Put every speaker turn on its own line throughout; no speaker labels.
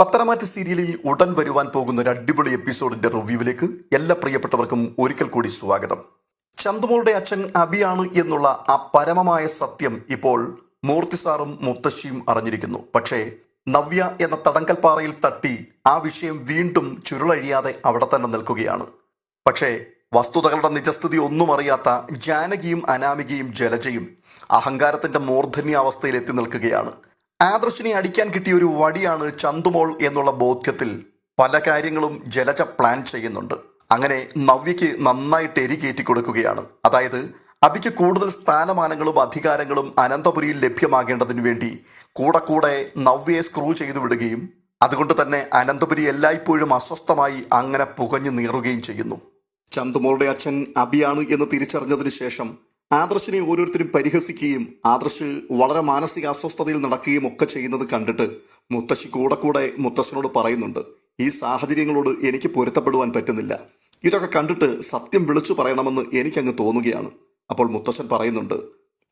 പത്തനമാറ്റ് സീരിയലിൽ ഉടൻ വരുവാൻ പോകുന്ന ഒരു അടിപൊളി എപ്പിസോഡിന്റെ റിവ്യൂവിലേക്ക് എല്ലാ പ്രിയപ്പെട്ടവർക്കും ഒരിക്കൽ കൂടി സ്വാഗതം. ചന്തുമോളുടെ അച്ഛൻ അബിയാണ് എന്നുള്ള ആ പരമമായ സത്യം ഇപ്പോൾ മൂർത്തി സാറും മുത്തശ്ശിയും അറിഞ്ഞിരിക്കുന്നു. പക്ഷേ നവ്യ എന്ന തടങ്കൽപ്പാറയിൽ തട്ടി ആ വിഷയം വീണ്ടും ചുരുളഴിയാതെ അവിടെ തന്നെ നിൽക്കുകയാണ്. പക്ഷേ വസ്തുതകളുടെ നിജസ്ഥിതി ഒന്നും അറിയാത്ത ജാനകിയും അനാമികയും ജലജയും അഹങ്കാരത്തിന്റെ മൂർധന്യാവസ്ഥയിൽ എത്തി നിൽക്കുകയാണ്. ആദർശിനെ അടിക്കാൻ കിട്ടിയ ഒരു വടിയാണ് ചന്തുമോൾ എന്നുള്ള ബോധ്യത്തിൽ പല കാര്യങ്ങളും ജലജ പ്ലാൻ ചെയ്യുന്നുണ്ട്. അങ്ങനെ നവ്യയ്ക്ക് നന്നായിട്ട് എരി കയറ്റി കൊടുക്കുകയാണ്. അതായത് അബിക്ക് കൂടുതൽ സ്ഥാനമാനങ്ങളും അധികാരങ്ങളും അനന്തപുരിയിൽ ലഭ്യമാകേണ്ടതിനു വേണ്ടി കൂടെ കൂടെ നവ്യയെ സ്ക്രൂ ചെയ്തു വിടുകയും അതുകൊണ്ട് തന്നെ അനന്തപുരി എല്ലായ്പ്പോഴും അസ്വസ്ഥമായി അങ്ങനെ പുകഞ്ഞു നീറുകയും ചെയ്യുന്നു. ചന്തുമോളുടെ അച്ഛൻ അബിയാണ് എന്ന് തിരിച്ചറിഞ്ഞതിന് ശേഷം ആദർശിനെ ഓരോരുത്തരും പരിഹസിക്കുകയും ആദർശ് വളരെ മാനസിക അസ്വസ്ഥതയിൽ നടക്കുകയും ഒക്കെ ചെയ്യുന്നത് കണ്ടിട്ട് മുത്തശ്ശി കൂടെ കൂടെ മുത്തശ്ശനോട് പറയുന്നുണ്ട് ഈ സാഹചര്യങ്ങളോട് എനിക്ക് പൊരുത്തപ്പെടുവാൻ പറ്റുന്നില്ല. ഇതൊക്കെ കണ്ടിട്ട് സത്യം വിളിച്ചു പറയണമെന്ന് എനിക്കങ്ങ് തോന്നുകയാണ്. അപ്പോൾ മുത്തശ്ശൻ പറയുന്നുണ്ട്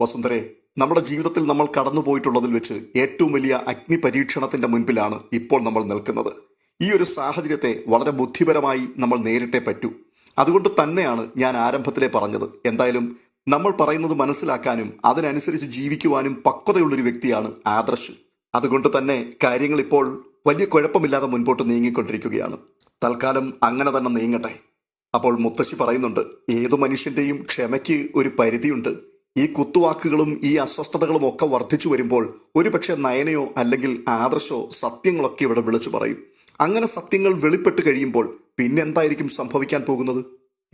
വസുന്ധരെ നമ്മുടെ ജീവിതത്തിൽ നമ്മൾ കടന്നു പോയിട്ടുള്ളതിൽ വെച്ച് ഏറ്റവും വലിയ അഗ്നി പരീക്ഷണത്തിന്റെ മുൻപിലാണ് ഇപ്പോൾ നമ്മൾ നിൽക്കുന്നത്. ഈ ഒരു സാഹചര്യത്തെ വളരെ ബുദ്ധിപരമായി നമ്മൾ നേരിട്ടേ പറ്റൂ. അതുകൊണ്ട് തന്നെയാണ് ഞാൻ ആരംഭത്തിലെ പറഞ്ഞത്. എന്തായാലും നമ്മൾ പറയുന്നത് മനസ്സിലാക്കാനും അതിനനുസരിച്ച് ജീവിക്കുവാനും പക്വതയുള്ളൊരു വ്യക്തിയാണ് ആദർശ്. അതുകൊണ്ട് തന്നെ കാര്യങ്ങൾ ഇപ്പോൾ വലിയ കുഴപ്പമില്ലാതെ മുൻപോട്ട് നീങ്ങിക്കൊണ്ടിരിക്കുകയാണ്. തൽക്കാലം അങ്ങനെ തന്നെ നീങ്ങട്ടെ. അപ്പോൾ മുത്തശ്ശി പറയുന്നുണ്ട് ഏതു മനുഷ്യന്റെയും ക്ഷമയ്ക്ക് ഒരു പരിധിയുണ്ട്. ഈ കുത്തുവാക്കുകളും ഈ അസ്വസ്ഥതകളും ഒക്കെ വർദ്ധിച്ചു വരുമ്പോൾ ഒരുപക്ഷെ നയനയോ അല്ലെങ്കിൽ ആദർശോ സത്യങ്ങളൊക്കെ ഇവിടെ വിളിച്ചു പറയും. അങ്ങനെ സത്യങ്ങൾ വെളിപ്പെട്ട് കഴിയുമ്പോൾ പിന്നെന്തായിരിക്കും സംഭവിക്കാൻ പോകുന്നത്?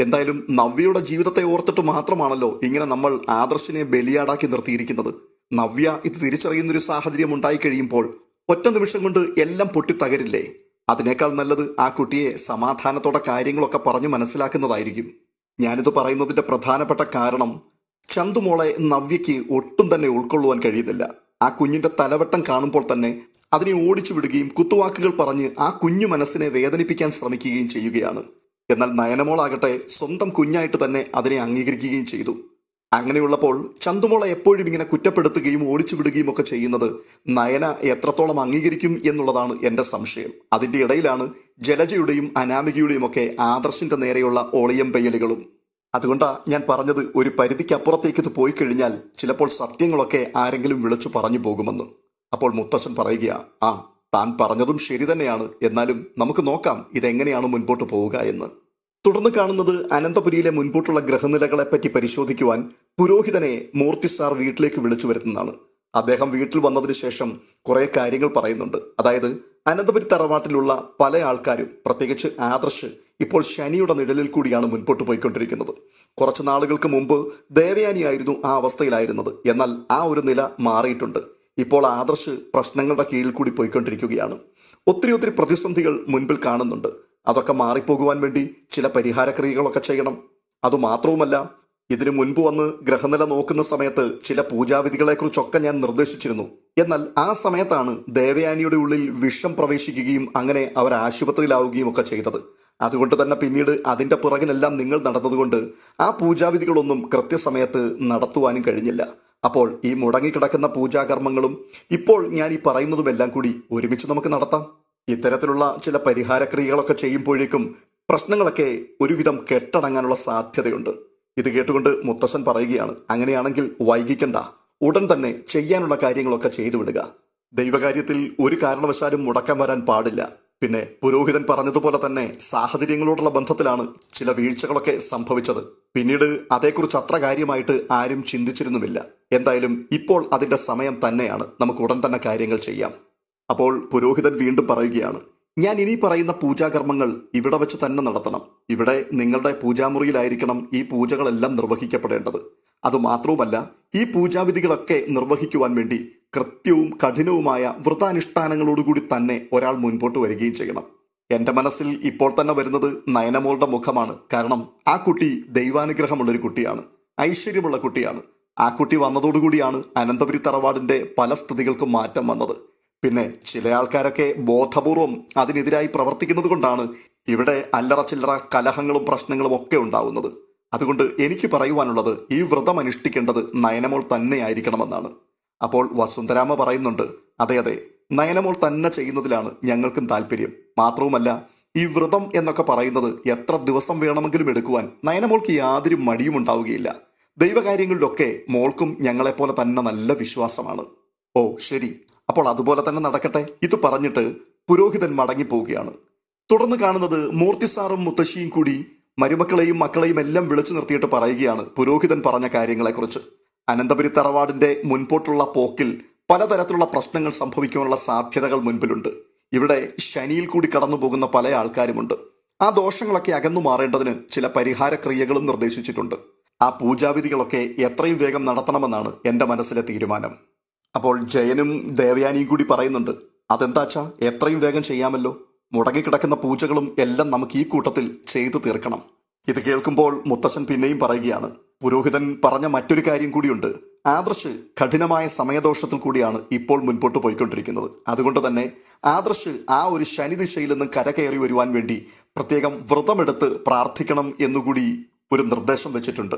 എന്തായാലും നവ്യയുടെ ജീവിതത്തെ ഓർത്തിട്ട് മാത്രമാണല്ലോ ഇങ്ങനെ നമ്മൾ ആദർശിനെ ബലിയാടാക്കി നിർത്തിയിരിക്കുന്നത്. നവ്യ ഇത് തിരിച്ചറിയുന്നൊരു സാഹചര്യം ഉണ്ടായി കഴിയുമ്പോൾ ഒറ്റ നിമിഷം കൊണ്ട് എല്ലാം പൊട്ടിത്തകരില്ലേ? അതിനേക്കാൾ നല്ലത് ആ കുട്ടിയെ സമാധാനത്തോടെ കാര്യങ്ങളൊക്കെ പറഞ്ഞു മനസ്സിലാക്കുന്നതായിരിക്കും. ഞാനിത് പറയുന്നതിന്റെ പ്രധാനപ്പെട്ട കാരണം ചന്തുമോളെ നവ്യയ്ക്ക് ഒട്ടും തന്നെ ഉൾക്കൊള്ളുവാൻ കഴിയുന്നില്ല. ആ കുഞ്ഞിന്റെ തലവട്ടം കാണുമ്പോൾ തന്നെ അതിനെ ഓടിച്ചു വിടുകയും കുത്തുവാക്കുകൾ പറഞ്ഞ് ആ കുഞ്ഞു മനസ്സിനെ വേദനിപ്പിക്കാൻ ശ്രമിക്കുകയും ചെയ്യുകയാണ്. എന്നാൽ നയനമോളാകട്ടെ സ്വന്തം കുഞ്ഞായിട്ട് തന്നെ അതിനെ അംഗീകരിക്കുകയും ചെയ്തു. അങ്ങനെയുള്ളപ്പോൾ ചന്തുമോളെ എപ്പോഴും ഇങ്ങനെ കുറ്റപ്പെടുത്തുകയും ഓടിച്ചു വിടുകയും ഒക്കെ ചെയ്യുന്നത് നയന എത്രത്തോളം അംഗീകരിക്കും എന്നുള്ളതാണ് എന്റെ സംശയം. അതിന്റെ ഇടയിലാണ് ജലജയുടെയും അനാമികയുടെയും ഒക്കെ ആദർശിന്റെ നേരെയുള്ള ഓളിയം പെയ്യലുകളും. അതുകൊണ്ടാ ഞാൻ പറഞ്ഞത് ഒരു പരിധിക്കപ്പുറത്തേക്ക് ഇത് പോയി കഴിഞ്ഞാൽ ചിലപ്പോൾ സത്യങ്ങളൊക്കെ ആരെങ്കിലും വിളിച്ചു പറഞ്ഞു പോകുമെന്ന്. അപ്പോൾ മുത്തച്ഛൻ പറയുക ആ താൻ പറഞ്ഞതും ശരി തന്നെയാണ്. എന്നാലും നമുക്ക് നോക്കാം ഇതെങ്ങനെയാണ് മുൻപോട്ട് പോവുക എന്ന്. തുടർന്ന് കാണുന്നത് അനന്തപുരിയിലെ മുൻപോട്ടുള്ള ഗ്രഹനിലകളെപ്പറ്റി പരിശോധിക്കുവാൻ പുരോഹിതനെ മൂർത്തി സാർ വീട്ടിലേക്ക് വിളിച്ചു വരുത്തുന്നതാണ്. അദ്ദേഹം വീട്ടിൽ വന്നതിന് ശേഷം കുറേ കാര്യങ്ങൾ പറയുന്നുണ്ട്. അതായത് അനന്തപുരി തറവാട്ടിലുള്ള പല ആൾക്കാരും പ്രത്യേകിച്ച് ആദർശ് ഇപ്പോൾ ശനിയുടെ നിഴലിൽ കൂടിയാണ് മുൻപോട്ട് പോയിക്കൊണ്ടിരിക്കുന്നത്. കുറച്ച് നാളുകൾക്ക് മുമ്പ് ദേവയാനിയായിരുന്നു ആ അവസ്ഥയിലായിരുന്നത്. എന്നാൽ ആ ഒരു നില മാറിയിട്ടുണ്ട്. ഇപ്പോൾ ആദർശ് പ്രശ്നങ്ങളുടെ കീഴിൽ കൂടി പോയിക്കൊണ്ടിരിക്കുകയാണ്. ഒത്തിരി ഒത്തിരി പ്രതിസന്ധികൾ മുൻപിൽ കാണുന്നുണ്ട്. അതൊക്കെ മാറിപ്പോകുവാൻ വേണ്ടി ചില പരിഹാരക്രിയകളൊക്കെ ചെയ്യണം. അതുമാത്രവുമല്ല ഇതിനു മുൻപ് വന്ന് ഗ്രഹനില നോക്കുന്ന സമയത്ത് ചില പൂജാവിധികളെക്കുറിച്ചൊക്കെ ഞാൻ നിർദ്ദേശിച്ചിരുന്നു. എന്നാൽ ആ സമയത്താണ് ദേവയാനിയുടെ ഉള്ളിൽ വിഷം പ്രവേശിക്കുകയും അങ്ങനെ അവർ ആശുപത്രിയിലാവുകയും ഒക്കെ ചെയ്തത്. അതുകൊണ്ട് തന്നെ പിന്നീട് അതിന്റെ പുറകിനെല്ലാം നിങ്ങൾ നടന്നതുകൊണ്ട് ആ പൂജാവിധികളൊന്നും കൃത്യസമയത്ത് നടത്തുവാനും കഴിഞ്ഞില്ല. അപ്പോൾ ഈ മുടങ്ങിക്കിടക്കുന്ന പൂജാകർമ്മങ്ങളും ഇപ്പോൾ ഞാൻ ഈ പറയുന്നതുമെല്ലാം കൂടി ഒരുമിച്ച് നമുക്ക് നടത്താം. ഇത്തരത്തിലുള്ള ചില പരിഹാരക്രിയകളൊക്കെ ചെയ്യുമ്പോഴേക്കും പ്രശ്നങ്ങളൊക്കെ ഒരുവിധം കെട്ടടങ്ങാനുള്ള സാധ്യതയുണ്ട്. ഇത് കേട്ടുകൊണ്ട് മുത്തശ്ശൻ പറയുകയാണ് അങ്ങനെയാണെങ്കിൽ വൈകിക്കണ്ട. ഉടൻ തന്നെ ചെയ്യാനുള്ള കാര്യങ്ങളൊക്കെ ചെയ്തു വിടുക. ദൈവകാര്യത്തിൽ ഒരു കാരണവശാലും മുടക്കം വരാൻ പാടില്ല. പിന്നെ പുരോഹിതൻ പറഞ്ഞതുപോലെ തന്നെ സാഹചര്യങ്ങളോടുള്ള ബന്ധത്തിലാണ് ചില വീഴ്ചകളൊക്കെ സംഭവിച്ചത്. പിന്നീട് അതേക്കുറിച്ച് അത്ര കാര്യമായിട്ട് ആരും ചിന്തിച്ചിരുന്നുമില്ല. എന്തായാലും ഇപ്പോൾ അതിന്റെ സമയം തന്നെയാണ്. നമുക്ക് ഉടൻ തന്നെ കാര്യങ്ങൾ ചെയ്യാം. അപ്പോൾ പുരോഹിതൻ വീണ്ടും പറയുകയാണ് ഞാൻ ഇനി പറയുന്ന പൂജാകർമ്മങ്ങൾ ഇവിടെ വെച്ച് തന്നെ നടത്തണം. ഇവിടെ നിങ്ങളുടെ പൂജാമുറിയിലായിരിക്കണം ഈ പൂജകളെല്ലാം നിർവഹിക്കപ്പെടേണ്ടത്. അതുമാത്രവുമല്ല ഈ പൂജാവിധികളൊക്കെ നിർവഹിക്കുവാൻ വേണ്ടി കൃത്യവും കഠിനവുമായ വ്രതാനുഷ്ഠാനങ്ങളോടുകൂടി തന്നെ ഒരാൾ മുൻപോട്ട് വരികയും ചെയ്യണം. എന്റെ മനസ്സിൽ ഇപ്പോൾ തന്നെ വരുന്നത് നയനമോളുടെ മുഖമാണ്. കാരണം ആ കുട്ടി ദൈവാനുഗ്രഹമുള്ളൊരു കുട്ടിയാണ്. ഐശ്വര്യമുള്ള കുട്ടിയാണ്. ആ കുട്ടി വന്നതോടുകൂടിയാണ് അനന്തപുരി തറവാടിന്റെ പല സ്ഥിതികൾക്കും മാറ്റം വന്നത്. പിന്നെ ചില ആൾക്കാരൊക്കെ ബോധപൂർവം അതിനെതിരായി പ്രവർത്തിക്കുന്നത് കൊണ്ടാണ് ഇവിടെ അല്ലറ ചില്ലറ കലഹങ്ങളും പ്രശ്നങ്ങളും ഒക്കെ ഉണ്ടാവുന്നത്. അതുകൊണ്ട് എനിക്ക് പറയുവാനുള്ളത് ഈ വ്രതം അനുഷ്ഠിക്കേണ്ടത് നയനമോൾ തന്നെയായിരിക്കണമെന്നാണ് അപ്പോൾ വസുന്ധരാമ പറയുന്നുണ്ട് അതെ അതെ നയനമോൾ തന്നെ ചെയ്യുന്നതിലാണ് ഞങ്ങൾക്കും താല്പര്യം. മാത്രവുമല്ല ഈ വ്രതം എന്നൊക്കെ പറയുന്നത് എത്ര ദിവസം വേണമെങ്കിലും എടുക്കുവാൻ നയനമോൾക്ക് യാതൊരു മടിയും ഉണ്ടാവുകയില്ല ദൈവകാര്യങ്ങളിലൊക്കെ മോൾക്കും ഞങ്ങളെപ്പോലെ തന്നെ നല്ല വിശ്വാസമാണ്. ഓ ശരി. അപ്പോൾ അതുപോലെ തന്നെ നടക്കട്ടെ. ഇത് പറഞ്ഞിട്ട് പുരോഹിതൻ മടങ്ങിപ്പോവുകയാണ്. തുടർന്ന് കാണുന്നത് മൂർത്തിസാറും മുത്തശ്ശിയും കൂടി മരുമക്കളെയും മക്കളെയും എല്ലാം വിളിച്ചു നിർത്തിയിട്ട് പറയുകയാണ് പുരോഹിതൻ പറഞ്ഞ കാര്യങ്ങളെക്കുറിച്ച്. അനന്തപുരി തറവാടിന്റെ മുൻപോട്ടുള്ള പോക്കിൽ പലതരത്തിലുള്ള പ്രശ്നങ്ങൾ സംഭവിക്കാനുള്ള സാധ്യതകൾ മുൻപിലുണ്ട്. ഇവിടെ ശനിയിൽ കൂടി കടന്നു പോകുന്ന പല ആൾക്കാരുമുണ്ട്. ആ ദോഷങ്ങളൊക്കെ അകന്നു മാറേണ്ടതിന് ചില പരിഹാര ക്രിയകളും നിർദ്ദേശിച്ചിട്ടുണ്ട്. ആ പൂജാവിധികളൊക്കെ എത്രയും വേഗം നടത്തണമെന്നാണ് എന്റെ മനസ്സിലെ തീരുമാനം. അപ്പോൾ ജയനും ദേവയാനിയും കൂടി പറയുന്നുണ്ട് അതെന്താച്ചാ എത്രയും വേഗം ചെയ്യാമല്ലോ. മുടങ്ങിക്കിടക്കുന്ന പൂജകളും എല്ലാം നമുക്ക് ഈ കൂട്ടത്തിൽ ചെയ്തു തീർക്കണം. ഇത് കേൾക്കുമ്പോൾ മുത്തശ്ശൻ പിന്നെയും പറയുകയാണ് പുരോഹിതൻ പറഞ്ഞ മറ്റൊരു കാര്യം കൂടിയുണ്ട്. ആദർശ് കഠിനമായ സമയദോഷത്തിൽ കൂടിയാണ് ഇപ്പോൾ മുൻപോട്ട് പോയിക്കൊണ്ടിരിക്കുന്നത്. അതുകൊണ്ട് തന്നെ ആദർശ് ആ ഒരു ശനി ദിശയിൽ നിന്ന് കരകയറി വരുവാൻ വേണ്ടി പ്രത്യേകം വ്രതമെടുത്ത് പ്രാർത്ഥിക്കണം എന്നുകൂടി ഒരു നിർദ്ദേശം വെച്ചിട്ടുണ്ട്.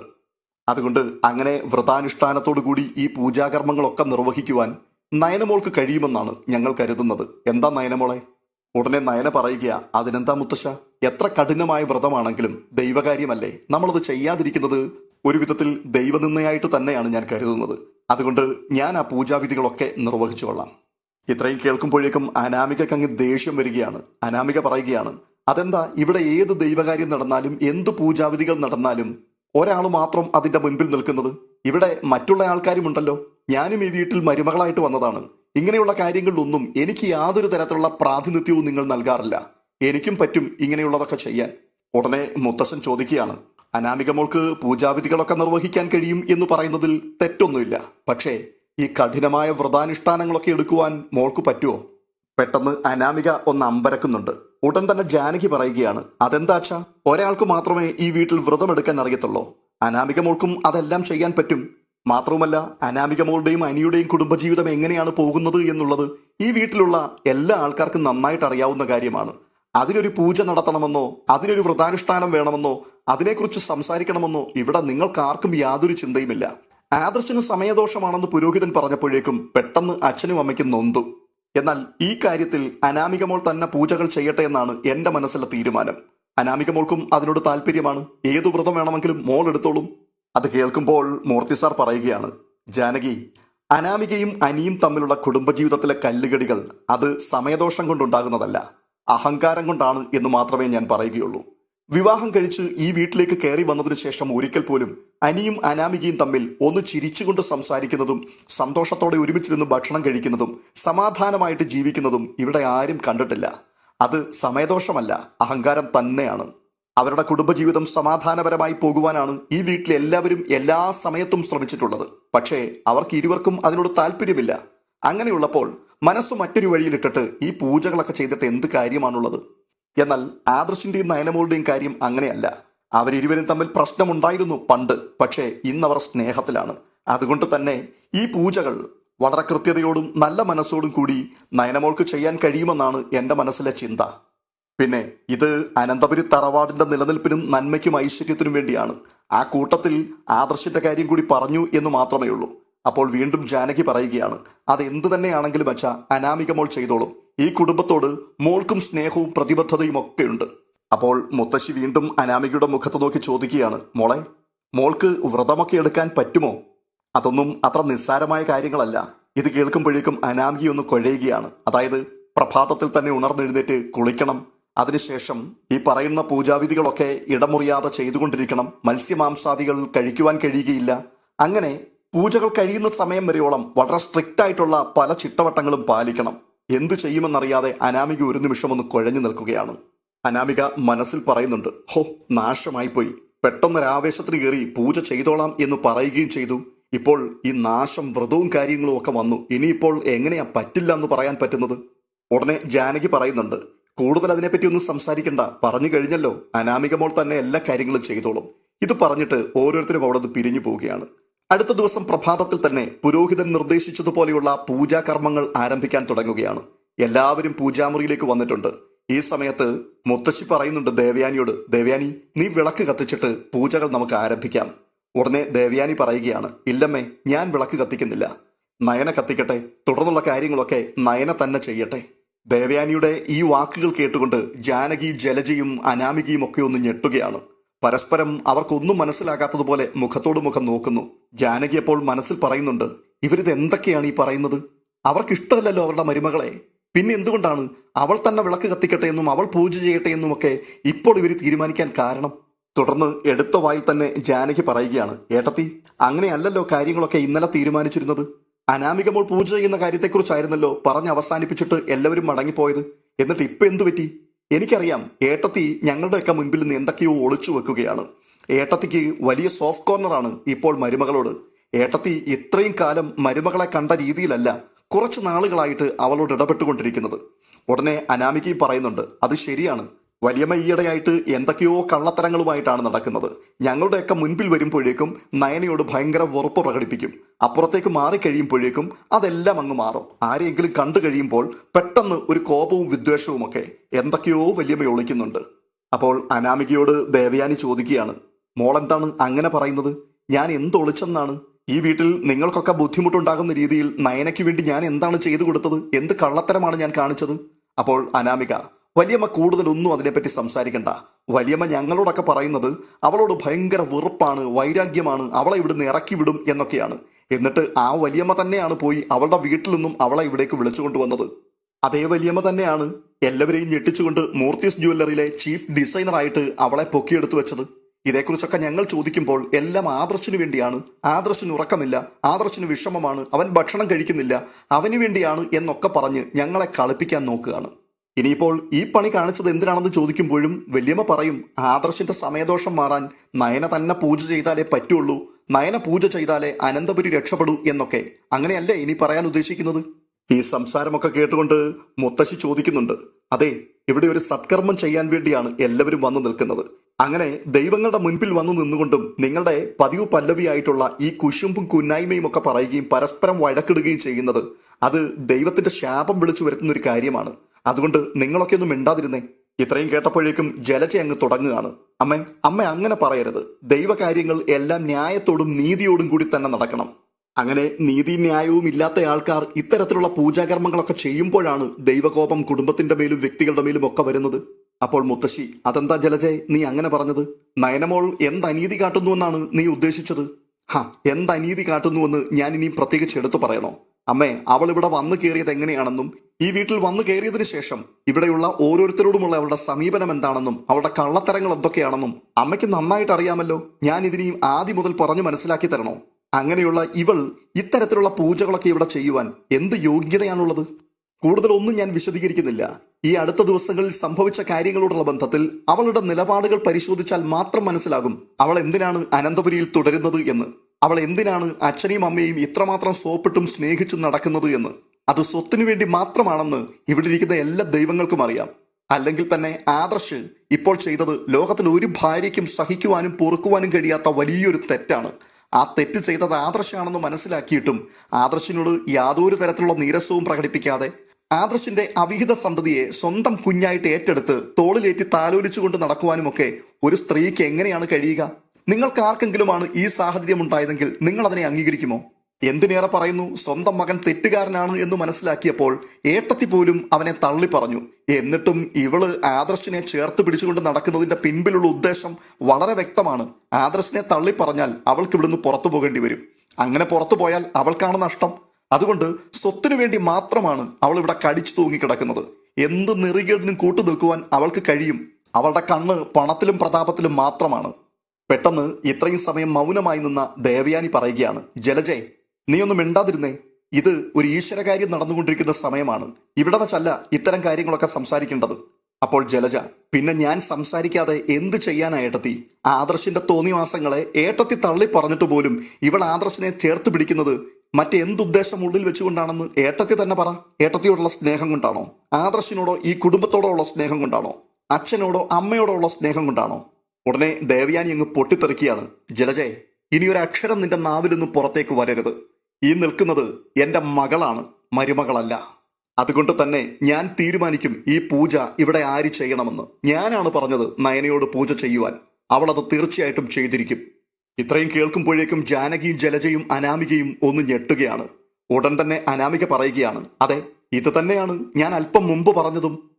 അതുകൊണ്ട് അങ്ങനെ വ്രതാനുഷ്ഠാനത്തോടു കൂടി ഈ പൂജാകർമ്മങ്ങളൊക്കെ നിർവഹിക്കുവാൻ നയനമോൾക്ക് കഴിയുമെന്നാണ് ഞങ്ങൾ കരുതുന്നത്. എന്താ നയനമോളെ? ഉടനെ നയന പറയുക അതിനെന്താ മുത്തശ്ശ? എത്ര കഠിനമായ വ്രതമാണെങ്കിലും ദൈവകാര്യമല്ലേ. നമ്മളത് ചെയ്യാതിരിക്കുന്നത് ഒരു വിധത്തിൽ ദൈവനിന്നയായിട്ട് തന്നെയാണ് ഞാൻ കരുതുന്നത്. അതുകൊണ്ട് ഞാൻ ആ പൂജാവിധികളൊക്കെ നിർവഹിച്ചു കൊള്ളാം. ഇത്രയും കേൾക്കുമ്പോഴേക്കും അനാമികക്ക് അങ്ങ് ദേഷ്യം വരികയാണ്. അനാമിക പറയുകയാണ് അതെന്താ ഇവിടെ ഏത് ദൈവകാര്യം നടന്നാലും എന്ത് പൂജാവിധികൾ നടന്നാലും ഒരാൾ മാത്രം അതിന്റെ മുൻപിൽ നിൽക്കുന്നത്. ഇവിടെ മറ്റുള്ള ആൾക്കാരുമുണ്ടല്ലോ. ഞാനും ഈ വീട്ടിൽ മരുമകളായിട്ട് വന്നതാണ്. ഇങ്ങനെയുള്ള കാര്യങ്ങളിലൊന്നും എനിക്ക് യാതൊരു തരത്തിലുള്ള പ്രാതിനിധ്യവും നിങ്ങൾ നൽകാറില്ല. എനിക്കും പറ്റും ഇങ്ങനെയുള്ളതൊക്കെ ചെയ്യാൻ. ഉടനെ മുത്തശ്ശൻ ചോദിക്കുകയാണ് അനാമിക മോൾക്ക് പൂജാവിധികളൊക്കെ നിർവഹിക്കാൻ കഴിയും എന്ന് പറയുന്നതിൽ തെറ്റൊന്നുമില്ല. പക്ഷേ ഈ കഠിനമായ വ്രതാനുഷ്ഠാനങ്ങളൊക്കെ എടുക്കുവാൻ മോൾക്ക് പറ്റുമോ? പെട്ടെന്ന് അനാമിക ഒന്ന് അമ്പരക്കുന്നുണ്ട്. ഉടൻ തന്നെ ജാനകി പറയുകയാണ് അതെന്താച്ച ഒരാൾക്ക് മാത്രമേ ഈ വീട്ടിൽ വ്രതമെടുക്കാൻ അറിയത്തുള്ളൂ. അനാമിക മോൾക്കും അതെല്ലാം ചെയ്യാൻ പറ്റും. മാത്രവുമല്ല അനാമിക മോളുടെയും അനിയുടെയും കുടുംബജീവിതം എങ്ങനെയാണ് പോകുന്നത് എന്നുള്ളത് ഈ വീട്ടിലുള്ള എല്ലാ ആൾക്കാർക്കും നന്നായിട്ട് അറിയാവുന്ന കാര്യമാണ്. അതിനൊരു പൂജ നടത്തണമെന്നോ അതിനൊരു വ്രതാനുഷ്ഠാനം വേണമെന്നോ അതിനെക്കുറിച്ച് സംസാരിക്കണമെന്നോ ഇവിടെ നിങ്ങൾക്കാർക്കും യാതൊരു ചിന്തയുമില്ല. ആദർശന് സമയദോഷമാണെന്ന് പുരോഹിതൻ പറഞ്ഞപ്പോഴേക്കും പെട്ടെന്ന് അച്ഛനും അമ്മയ്ക്കും നൊന്തു. എന്നാൽ ഈ കാര്യത്തിൽ അനാമികമോൾ തന്നെ പൂജകൾ ചെയ്യട്ടെ എന്നാണ് എന്റെ മനസ്സിലെ തീരുമാനം. അനാമികമോൾക്കും അതിനോട് താല്പര്യമാണ്. ഏതു വ്രതം വേണമെങ്കിലും മോൾ എടുത്തോളും. അത് കേൾക്കുമ്പോൾ മൂർത്തി സാർ പറയുകയാണ് ജാനകി അനാമികയും അനിയും തമ്മിലുള്ള കുടുംബജീവിതത്തിലെ കല്ലുകടികൾ അത് സമയദോഷം കൊണ്ടുണ്ടാകുന്നതല്ല അഹങ്കാരം കൊണ്ടാണ് എന്ന് മാത്രമേ ഞാൻ പറയുകയുള്ളൂ. വിവാഹം കഴിച്ച് ഈ വീട്ടിലേക്ക് കയറി വന്നതിന് ശേഷം ഒരിക്കൽ പോലും അനിയും അനാമികയും തമ്മിൽ ഒന്ന് ചിരിച്ചുകൊണ്ട് സംസാരിക്കുന്നതും സന്തോഷത്തോടെ ഒരുമിച്ചിരുന്ന് ഭക്ഷണം കഴിക്കുന്നതും സമാധാനമായിട്ട് ജീവിക്കുന്നതും ഇവിടെ ആരും കണ്ടിട്ടില്ല. അത് സമയദോഷമല്ല അഹങ്കാരം തന്നെയാണ്. അവരുടെ കുടുംബജീവിതം സമാധാനപരമായി പോകുവാനാണ് ഈ വീട്ടിലെ എല്ലാവരും എല്ലാ സമയത്തും ശ്രമിച്ചിട്ടുള്ളത്. പക്ഷേ അവർക്ക് ഇരുവർക്കും അതിനോട് താല്പര്യമില്ല. അങ്ങനെയുള്ളപ്പോൾ മനസ്സ് മറ്റൊരു വഴിയിലിട്ടിട്ട് ഈ പൂജകളൊക്കെ ചെയ്തിട്ട് എന്ത് കാര്യമാണുള്ളത്? എന്നാൽ ആദർശിന്റെയും നയനമോളുടെയും കാര്യം അങ്ങനെയല്ല. അവരിരുവരും തമ്മിൽ പ്രശ്നമുണ്ടായിരുന്നു പണ്ട്. പക്ഷേ ഇന്നവർ സ്നേഹത്തിലാണ്. അതുകൊണ്ട് തന്നെ ഈ പൂജകൾ വളരെ കൃത്യതയോടും നല്ല മനസ്സോടും കൂടി നയനമോൾക്ക് ചെയ്യാൻ കഴിയുമെന്നാണ് എന്റെ മനസ്സിലെ ചിന്ത. പിന്നെ ഇത് അനന്തപുരി തറവാടിന്റെ നിലനിൽപ്പിനും നന്മയ്ക്കും ഐശ്വര്യത്തിനും വേണ്ടിയാണ്. ആ കൂട്ടത്തിൽ ആദർശിന്റെ കാര്യം കൂടി പറഞ്ഞു എന്ന് മാത്രമേ ഉള്ളൂ അപ്പോൾ വീണ്ടും ജാനകി പറയുകയാണ് അത് എന്ത് തന്നെയാണെങ്കിലും അച്ഛ അനാമികമോൾ ചെയ്തോളും. ഈ കുടുംബത്തോട് മോൾക്കും സ്നേഹവും പ്രതിബദ്ധതയും ഒക്കെ ഉണ്ട്. അപ്പോൾ മുത്തശ്ശി വീണ്ടും അനാമികയുടെ മുഖത്ത് നോക്കി ചോദിക്കുകയാണ് മോളെ മോൾക്ക് വ്രതമൊക്കെ എടുക്കാൻ പറ്റുമോ? അതൊന്നും അത്ര നിസ്സാരമായ കാര്യങ്ങളല്ല. ഇത് കേൾക്കുമ്പോഴേക്കും അനാമികി ഒന്ന് കൊഴയുകയാണ്. അതായത് പ്രഭാതത്തിൽ തന്നെ ഉണർന്നെഴുന്നേറ്റ് കുളിക്കണം. അതിനുശേഷം ഈ പറയുന്ന പൂജാവിധികളൊക്കെ ഇടമുറിയാതെ ചെയ്തുകൊണ്ടിരിക്കണം. മത്സ്യമാംസാദികൾ കഴിക്കുവാൻ കഴിയുകയില്ല. അങ്ങനെ പൂജകൾ കഴിയുന്ന സമയം വരെയോളം വളരെ സ്ട്രിക്റ്റ് ആയിട്ടുള്ള പല ചിട്ടവട്ടങ്ങളും പാലിക്കണം. എന്തു ചെയ്യുമെന്നറിയാതെ അനാമിക ഒരു നിമിഷം ഒന്ന് കുഴഞ്ഞു നിൽക്കുകയാണ്. അനാമിക മനസ്സിൽ പറയുന്നുണ്ട് ഹോ നാശമായി പോയി പെട്ടെന്നൊരാവേശത്തിന് കയറി പൂജ ചെയ്തോളാം എന്ന് പറയുകയും ചെയ്തു. ഇപ്പോൾ ഈ നാശം വ്രതവും കാര്യങ്ങളും ഒക്കെ വന്നു. ഇനിയിപ്പോൾ എങ്ങനെയാ പറ്റില്ല എന്ന് പറയാൻ പറ്റുന്നത്? ഉടനെ ജാനകി പറയുന്നുണ്ട് കൂടുതൽ അതിനെപ്പറ്റി ഒന്നും സംസാരിക്കണ്ട. പറഞ്ഞു കഴിഞ്ഞല്ലോ അനാമിക മോൾ തന്നെ എല്ലാ കാര്യങ്ങളും ചെയ്തോളും. ഇത് പറഞ്ഞിട്ട് ഓരോരുത്തരും അവിടെ നിന്ന് പിരിഞ്ഞു പോവുകയാണ്. അടുത്ത ദിവസം പ്രഭാതത്തിൽ തന്നെ പുരോഹിതൻ നിർദ്ദേശിച്ചതുപോലെയുള്ള പൂജാകർമ്മങ്ങൾ ആരംഭിക്കാൻ തുടങ്ങുകയാണ്. എല്ലാവരും പൂജാമുറിയിലേക്ക് വന്നിട്ടുണ്ട്. ഈ സമയത്ത് മുത്തശ്ശി പറയുന്നുണ്ട് ദേവയാനിയോട് ദേവയാനി നീ വിളക്ക് കത്തിച്ചിട്ട് പൂജകൾ നമുക്ക് ആരംഭിക്കാം. ഉടനെ ദേവയാനി പറയുകയാണ് ഇല്ലമ്മേ ഞാൻ വിളക്ക് കത്തിക്കുന്നില്ല. നയന കത്തിക്കട്ടെ തുടർന്നുള്ള കാര്യങ്ങളൊക്കെ നയന തന്നെ ചെയ്യട്ടെ. ദേവയാനിയുടെ ഈ വാക്കുകൾ കേട്ടുകൊണ്ട് ജാനകി ജലജയും അനാമികയും ഒക്കെ ഒന്ന് ഞെട്ടുകയാണ്. പരസ്പരം അവർക്കൊന്നും മനസ്സിലാകാത്തതുപോലെ മുഖത്തോട് മുഖം നോക്കുന്നു. ജാനകി അപ്പോൾ മനസ്സിൽ പറയുന്നുണ്ട് ഇവരിത് എന്തൊക്കെയാണ് ഈ പറയുന്നത്? അവർക്ക് ഇഷ്ടമല്ലല്ലോ അവരുടെ മരുമകളെ. പിന്നെ എന്തുകൊണ്ടാണ് അവൾ തന്നെ വിളക്ക് കത്തിക്കട്ടെ എന്നും അവൾ പൂജ ചെയ്യട്ടെ എന്നും ഒക്കെ ഇപ്പോൾ ഇവർ തീരുമാനിക്കാൻ കാരണം? തുടർന്ന് എടുത്ത വായിൽ തന്നെ ജാനകി പറയുകയാണ് ഏട്ടത്തി അങ്ങനെയല്ലല്ലോ കാര്യങ്ങളൊക്കെ ഇന്നലെ തീരുമാനിച്ചിരുന്നത്. അനാമികമോൾ പൂജ ചെയ്യുന്ന കാര്യത്തെക്കുറിച്ചായിരുന്നല്ലോ പറഞ്ഞ് അവസാനിപ്പിച്ചിട്ട് എല്ലാവരും മടങ്ങിപ്പോയത്. എന്നിട്ട് ഇപ്പം എന്തു പറ്റി? എനിക്കറിയാം ഏട്ടത്തി ഞങ്ങളുടെയൊക്കെ മുൻപിൽ നിന്ന് എന്തൊക്കെയോ ഒളിച്ചു വെക്കുകയാണ്. ഏട്ടത്തിക്ക് വലിയ സോഫ്റ്റ് കോർണറാണ് ഇപ്പോൾ മരുമകളോട്. ഏട്ടത്തി ഇത്രയും കാലം മരുമകളെ കണ്ട രീതിയിലല്ല കുറച്ച് നാളുകളായിട്ട് അവളോട് ഇടപെട്ടുകൊണ്ടിരിക്കുന്നത്. ഉടനെ അനാമികയും പറയുന്നുണ്ട് അത് ശരിയാണ്. വലിയമ്മ ഈയിടെയായിട്ട് എന്തൊക്കെയോ കള്ളത്തരങ്ങളുമായിട്ടാണ് നടക്കുന്നത്. ഞങ്ങളുടെയൊക്കെ മുൻപിൽ വരുമ്പോഴേക്കും നയനയോട് ഭയങ്കര വെറുപ്പ് പ്രകടിപ്പിക്കും. അപ്പുറത്തേക്ക് മാറിക്കഴിയുമ്പോഴേക്കും അതെല്ലാം അങ്ങ് മാറും. ആരെയെങ്കിലും കണ്ടു കഴിയുമ്പോൾ പെട്ടെന്ന് ഒരു കോപവും വിദ്വേഷവുമൊക്കെ എന്തൊക്കെയോ വലിയമ്മ ഒളിക്കുന്നുണ്ട്. അപ്പോൾ അനാമികയോട് ദേവയാനി ചോദിക്കുകയാണ് മോളെന്താണ് അങ്ങനെ പറയുന്നത്? ഞാൻ എന്തൊളിച്ചെന്നാണ് ഈ വീട്ടിൽ നിങ്ങൾക്കൊക്കെ ബുദ്ധിമുട്ടുണ്ടാകുന്ന രീതിയിൽ നയനയ്ക്ക് വേണ്ടി ഞാൻ എന്താണ് ചെയ്തു കൊടുത്തത്? എന്ത് കള്ളത്തരമാണ് ഞാൻ കാണിച്ചത്? അപ്പോൾ അനാമിക വലിയമ്മ കൂടുതലൊന്നും അതിനെപ്പറ്റി സംസാരിക്കണ്ട. വലിയമ്മ ഞങ്ങളോടൊക്കെ പറയുന്നത് അവളോട് ഭയങ്കര വെറുപ്പാണ് വൈരാഗ്യമാണ് അവളെ ഇവിടുന്ന് ഇറക്കി വിടും എന്നൊക്കെയാണ്. എന്നിട്ട് ആ വലിയമ്മ തന്നെയാണ് പോയി അവളുടെ വീട്ടിൽ നിന്നും അവളെ ഇവിടേക്ക് വിളിച്ചു കൊണ്ടുവന്നത്. അതേ വലിയമ്മ തന്നെയാണ് എല്ലാവരെയും ഞെട്ടിച്ചുകൊണ്ട് മൂർത്തിസ് ജ്വല്ലറിയിലെ ചീഫ് ഡിസൈനറായിട്ട് അവളെ പൊക്കിയെടുത്തു വെച്ചത്. ഇതേക്കുറിച്ചൊക്കെ ഞങ്ങൾ ചോദിക്കുമ്പോൾ എല്ലാം ആദർശിനു വേണ്ടിയാണ്. ആദർശിന് ഉറക്കമില്ല. ആദർശിന് വിഷമമാണ്. അവൻ ഭക്ഷണം കഴിക്കുന്നില്ല. അവന് വേണ്ടിയാണ് എന്നൊക്കെ പറഞ്ഞ് ഞങ്ങളെ കളിപ്പിക്കാൻ നോക്കുകയാണ്. ഇനിയിപ്പോൾ ഈ പണി കാണിച്ചത് എന്തിനാണെന്ന് ചോദിക്കുമ്പോഴും വല്യമ്മ പറയും ആദർശിന്റെ സമയദോഷം മാറാൻ നയന തന്നെ പൂജ ചെയ്താലേ പറ്റുള്ളൂ. നയന പൂജ ചെയ്താലേ അനന്തപുരി രക്ഷപ്പെടൂ എന്നൊക്കെ. അങ്ങനെയല്ലേ ഇനി പറയാൻ ഉദ്ദേശിക്കുന്നത്? ഈ സംസാരമൊക്കെ കേട്ടുകൊണ്ട് മുത്തശ്ശി ചോദിക്കുന്നുണ്ട് അതെ ഇവിടെ ഒരു സത്കർമ്മം ചെയ്യാൻ വേണ്ടിയാണ് എല്ലാവരും വന്നു നിൽക്കുന്നത്. അങ്ങനെ ദൈവങ്ങളുടെ മുൻപിൽ വന്നു നിന്നുകൊണ്ടും നിങ്ങളുടെ പതിവ് പല്ലവിയായിട്ടുള്ള ഈ കുശുമ്പും കുന്നായ്മയും ഒക്കെ പറയുകയും പരസ്പരം വഴക്കിടുകയും ചെയ്യുന്നത് അത് ദൈവത്തിന്റെ ശാപം വിളിച്ചു വരുത്തുന്ന ഒരു കാര്യമാണ്. അതുകൊണ്ട് നിങ്ങളൊക്കെ ഒന്നും മിണ്ടാതിരുന്നേ. ഇത്രയും കേട്ടപ്പോഴേക്കും ജലജ അങ്ങ് തുടങ്ങുകയാണ്. അമ്മ അമ്മ അങ്ങനെ പറയരുത്. ദൈവകാര്യങ്ങൾ എല്ലാം ന്യായത്തോടും നീതിയോടും കൂടി തന്നെ നടക്കണം. അങ്ങനെ നീതി ന്യായവും ഇല്ലാത്ത ആൾക്കാർ ഇത്തരത്തിലുള്ള പൂജാകർമ്മങ്ങളൊക്കെ ചെയ്യുമ്പോഴാണ് ദൈവകോപം കുടുംബത്തിന്റെ മേലും വ്യക്തികളുടെ മേലും ഒക്കെ വരുന്നത്. അപ്പോൾ മുത്തശ്ശി അതെന്താ ജലജെ നീ അങ്ങനെ പറഞ്ഞത്? നയനമോൾ എന്ത് അനീതി കാട്ടുന്നുവെന്നാണ് നീ ഉദ്ദേശിച്ചത്? ഹാ എന്ത് അനീതി കാട്ടുന്നുവെന്ന് ഞാൻ ഇനി പ്രത്യേകിച്ച് എടുത്തു പറയണോ? അമ്മേ അവൾ ഇവിടെ വന്നു കയറിയത് എങ്ങനെയാണെന്നും ഈ വീട്ടിൽ വന്നു കയറിയതിന് ശേഷം ഇവിടെയുള്ള ഓരോരുത്തരോടുമുള്ള അവളുടെ സമീപനം എന്താണെന്നും അവളുടെ കള്ളത്തരങ്ങൾ എന്തൊക്കെയാണെന്നും അമ്മയ്ക്ക് നന്നായിട്ട് അറിയാമല്ലോ ഞാൻ ഇതിനെയും ആദ്യം മുതൽ പറഞ്ഞു മനസ്സിലാക്കി തരണോ? അങ്ങനെയുള്ള ഇവൾ ഇത്തരത്തിലുള്ള പൂജകളൊക്കെ ഇവിടെ ചെയ്യുവാൻ എന്ത് യോഗ്യതയാണുള്ളത്? കൂടുതലൊന്നും ഞാൻ വിശദീകരിക്കുന്നില്ല. ഈ അടുത്ത ദിവസങ്ങളിൽ സംഭവിച്ച കാര്യങ്ങളോടുള്ള ബന്ധത്തിൽ അവളുടെ നിലപാടുകൾ പരിശോധിച്ചാൽ മാത്രം മനസ്സിലാകും അവൾ എന്തിനാണ് അനന്തപുരിയിൽ തുടരുന്നത് എന്ന്. അവൾ എന്തിനാണ് അച്ഛനെയും അമ്മയും ഇത്രമാത്രം സോപ്പിട്ടും സ്നേഹിച്ചും നടക്കുന്നത് എന്ന്. അത് സ്വത്തിനു വേണ്ടി മാത്രമാണെന്ന് ഇവിടെ ഇരിക്കുന്ന എല്ലാ ദൈവങ്ങൾക്കും അറിയാം. അല്ലെങ്കിൽ തന്നെ ആദർശ് ഇപ്പോൾ ചെയ്തത് ലോകത്തിൽ ഒരു ഭാര്യയ്ക്കും സഹിക്കുവാനും പൊറുക്കുവാനും കഴിയാത്ത വലിയൊരു തെറ്റാണ്. ആ തെറ്റ് ചെയ്തത് ആദർശാണെന്ന് മനസ്സിലാക്കിയിട്ടും ആദർശിനോട് യാതൊരു തരത്തിലുള്ള നീരസവും പ്രകടിപ്പിക്കാതെ ആദർശിന്റെ അവിഹിത സന്തതിയെ സ്വന്തം കുഞ്ഞായിട്ട് ഏറ്റെടുത്ത് തോളിലേറ്റി താലോലിച്ചുകൊണ്ട് നടക്കുവാനുമൊക്കെ ഒരു സ്ത്രീക്ക് എങ്ങനെയാണ് കഴിയുക? നിങ്ങൾക്ക് ആർക്കെങ്കിലുമാണ് ഈ സാഹചര്യം ഉണ്ടായതെങ്കിൽ നിങ്ങൾ അതിനെ അംഗീകരിക്കുമോ? എന്തിനേറെ പറയുന്നു? സ്വന്തം മകൻ തെറ്റുകാരനാണ് എന്ന് മനസ്സിലാക്കിയപ്പോൾ ഏട്ടത്തി പോലും അവനെ തള്ളി പറഞ്ഞു എന്നിട്ടും ഇവൾ ആദർശിനെ ചേർത്ത് പിടിച്ചുകൊണ്ട് നടക്കുന്നതിന്റെ പിൻപിലുള്ള ഉദ്ദേശം വളരെ വ്യക്തമാണ്. ആദർശിനെ തള്ളി പറഞ്ഞാൽ അവൾക്ക് ഇവിടുന്ന് പുറത്തു പോകേണ്ടി വരും. അങ്ങനെ പുറത്തു പോയാൽ അവൾക്കാണ് നഷ്ടം. അതുകൊണ്ട് സ്വത്തിനു വേണ്ടി മാത്രമാണ് അവൾ ഇവിടെ കടിച്ചു തൂങ്ങി കിടക്കുന്നത്. എന്ത് നെറികേടിനും കൂട്ടു നിൽക്കുവാൻ അവൾക്ക് കഴിയും. അവളുടെ കണ്ണ് പണത്തിലും പ്രതാപത്തിലും മാത്രമാണ്. പെട്ടെന്ന് ഇത്രയും സമയം മൗനമായി നിന്ന ദേവയാനി പറയുകയാണ് ജലജെ നീ ഒന്നും മിണ്ടാതിരുന്നേ. ഇത് ഒരു ഈശ്വരകാര്യം നടന്നുകൊണ്ടിരിക്കുന്ന സമയമാണ്. ഇവിടെ വച്ചല്ല ഇത്തരം കാര്യങ്ങളൊക്കെ സംസാരിക്കേണ്ടത്. അപ്പോൾ ജലജ പിന്നെ ഞാൻ സംസാരിക്കാതെ എന്ത് ചെയ്യാനായിട്ടത്തി? ആദർശിന്റെ തോന്നിവാസങ്ങളെ ഏട്ടത്തി തള്ളി പറഞ്ഞിട്ട് പോലും ഇവൾ ആദർശിനെ ചേർത്ത് പിടിക്കുന്നത് മറ്റെന്തുദ്ദേശം ഉള്ളിൽ വെച്ചുകൊണ്ടാണെന്ന് ഏട്ടത്തി തന്നെ പറ. ഏട്ടത്തിയോടുള്ള സ്നേഹം കൊണ്ടാണോ? ആദർശിനോടോ ഈ കുടുംബത്തോടോ ഉള്ള സ്നേഹം കൊണ്ടാണോ? അച്ഛനോടോ അമ്മയോടോ ഉള്ള സ്നേഹം കൊണ്ടാണോ? ഉടനെ ദേവയാനി അങ്ങ് പൊട്ടിത്തെറിക്കുകയാണ്. ജലജെ ഇനി ഒരു അക്ഷരം നിന്റെ നാവിലൊന്നും പുറത്തേക്ക് വരരുത്. ഈ നിൽക്കുന്നത് എന്റെ മകളാണ് മരുമകളല്ല. അതുകൊണ്ട് തന്നെ ഞാൻ തീരുമാനിക്കും ഈ പൂജ ഇവിടെ ആര് ചെയ്യണമെന്ന്. ഞാനാണ് പറഞ്ഞത് നയനയോട് പൂജ ചെയ്യുവാൻ. അവളത് തീർച്ചയായിട്ടും ചെയ്തിരിക്കും. ഇത്രയും കേൾക്കുമ്പോഴേക്കും ജാനകിയും ജലജയും അനാമികയും ഒന്ന് ഞെട്ടുകയാണ്. ഉടൻ തന്നെ അനാമിക പറയുകയാണ് അതെ ഇത് തന്നെയാണ്. ഞാൻ അല്പം മുമ്പ് പറഞ്ഞതും.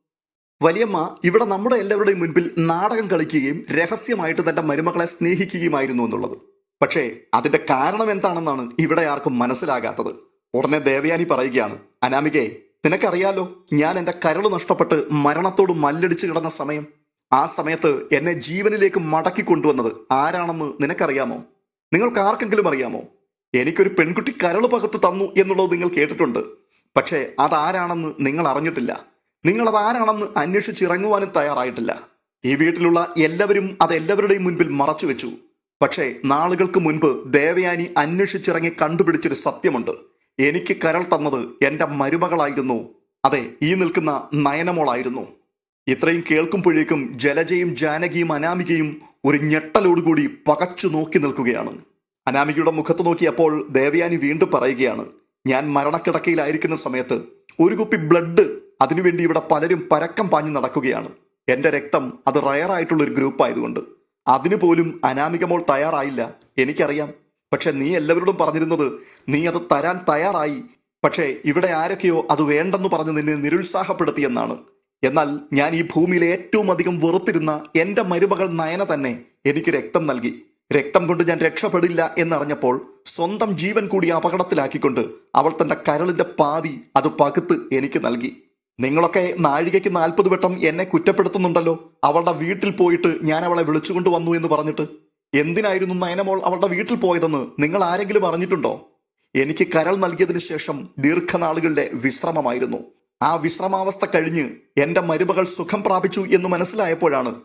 വലിയമ്മ ഇവിടെ നമ്മുടെ എല്ലാവരുടെയും മുൻപിൽ നാടകം കളിക്കുകയും രഹസ്യമായിട്ട് തന്റെ മരുമകളെ സ്നേഹിക്കുകയുമായിരുന്നു എന്നുള്ളത്. പക്ഷേ അതിന്റെ കാരണം എന്താണെന്നാണ് ഇവിടെ ആർക്കും മനസ്സിലാകാത്തത്. ഉടനെ ദേവയാനി പറയുകയാണ് അനാമികയെ നിനക്കറിയാലോ ഞാൻ എന്റെ കരൾ നഷ്ടപ്പെട്ട് മരണത്തോട് മല്ലടിച്ചു കിടന്ന സമയം ആ സമയത്ത് എന്നെ ജീവനിലേക്ക് മടക്കി കൊണ്ടുവന്നത് ആരാണെന്ന് നിനക്കറിയാമോ? നിങ്ങൾക്ക് ആർക്കെങ്കിലും അറിയാമോ? എനിക്കൊരു പെൺകുട്ടി കരൾ പകർത്തു തന്നു എന്നുള്ളത് നിങ്ങൾ കേട്ടിട്ടുണ്ട്. പക്ഷേ അതാരാണെന്ന് നിങ്ങൾ അറിഞ്ഞിട്ടില്ല. നിങ്ങൾ അതാരാണെന്ന് അന്വേഷിച്ചിറങ്ങുവാനും തയ്യാറായിട്ടില്ല. ഈ വീട്ടിലുള്ള എല്ലാവരും അത് എല്ലാവരുടെയും മുൻപിൽ മറച്ചു വെച്ചു. പക്ഷേ നാളുകൾക്ക് മുൻപ് ദേവയാനി അന്വേഷിച്ചിറങ്ങി കണ്ടുപിടിച്ചൊരു സത്യമുണ്ട്. എനിക്ക് കരൾ തന്നത് എന്റെ മരുമകളായിരുന്നു. അതെ ഈ നിൽക്കുന്ന നയനമോളായിരുന്നു. ഇത്രയും കേൾക്കുമ്പോഴേക്കും ജലജയും ജാനകിയും അനാമികയും ഒരു ഞെട്ടലോടുകൂടി പകച്ചു നോക്കി നിൽക്കുകയാണ്. അനാമികയുടെ മുഖത്ത് നോക്കിയപ്പോൾ ദേവയാനി വീണ്ടും പറയുകയാണ് ഞാൻ മരണക്കിടക്കയിലായിരിക്കുന്ന സമയത്ത് ഒരു കുപ്പി ബ്ലഡ് അതിനുവേണ്ടി ഇവിടെ പലരും പരക്കം പാഞ്ഞു നടക്കുകയാണ്. എന്റെ രക്തം അത് റയറായിട്ടുള്ള ഒരു ഗ്രൂപ്പ് ആയതുകൊണ്ട്. അതിനു പോലും അനാമിക മോൾ തയ്യാറായില്ല എനിക്കറിയാം. പക്ഷെ നീ എല്ലാവരോടും പറഞ്ഞിരുന്നത് നീ അത് തരാൻ തയ്യാറായി. പക്ഷേ ഇവിടെ ആരൊക്കെയോ അത് വേണ്ടെന്ന് പറഞ്ഞ് നിന്നെ നിരുത്സാഹപ്പെടുത്തിയെന്നാണ് എന്നാൽ ഞാൻ ഈ ഭൂമിയിൽ ഏറ്റവും അധികം വെറുത്തിരുന്ന എന്റെ മരുമകൾ നയന തന്നെ എനിക്ക് രക്തം നൽകി. രക്തം കൊണ്ട് ഞാൻ രക്ഷപ്പെടില്ല എന്നറിഞ്ഞപ്പോൾ സ്വന്തം ജീവൻ കൂടി അപകടത്തിലാക്കിക്കൊണ്ട് അവൾ തന്റെ കരളിന്റെ പാതി അത് പകുത്ത് എനിക്ക് നൽകി. നിങ്ങളൊക്കെ നാഴികയ്ക്ക് നാൽപ്പത് വട്ടം എന്നെ കുറ്റപ്പെടുത്തുന്നുണ്ടല്ലോ. അവളുടെ വീട്ടിൽ പോയിട്ട് ഞാൻ അവളെ വിളിച്ചുകൊണ്ട് വന്നു എന്ന് പറഞ്ഞിട്ട്. എന്തിനായിരുന്നു നയനമോൾ അവളുടെ വീട്ടിൽ പോയതെന്ന് നിങ്ങൾ ആരെങ്കിലും അറിഞ്ഞിട്ടുണ്ടോ? എനിക്ക് കരൾ നൽകിയതിനു ശേഷം ദീർഘനാളുകളുടെ വിശ്രമമായിരുന്നു. ആ വിശ്രമാവസ്ഥ കഴിഞ്ഞ് എന്റെ മരുമകൾ സുഖം പ്രാപിച്ചു എന്ന് മനസ്സിലായപ്പോഴാണ്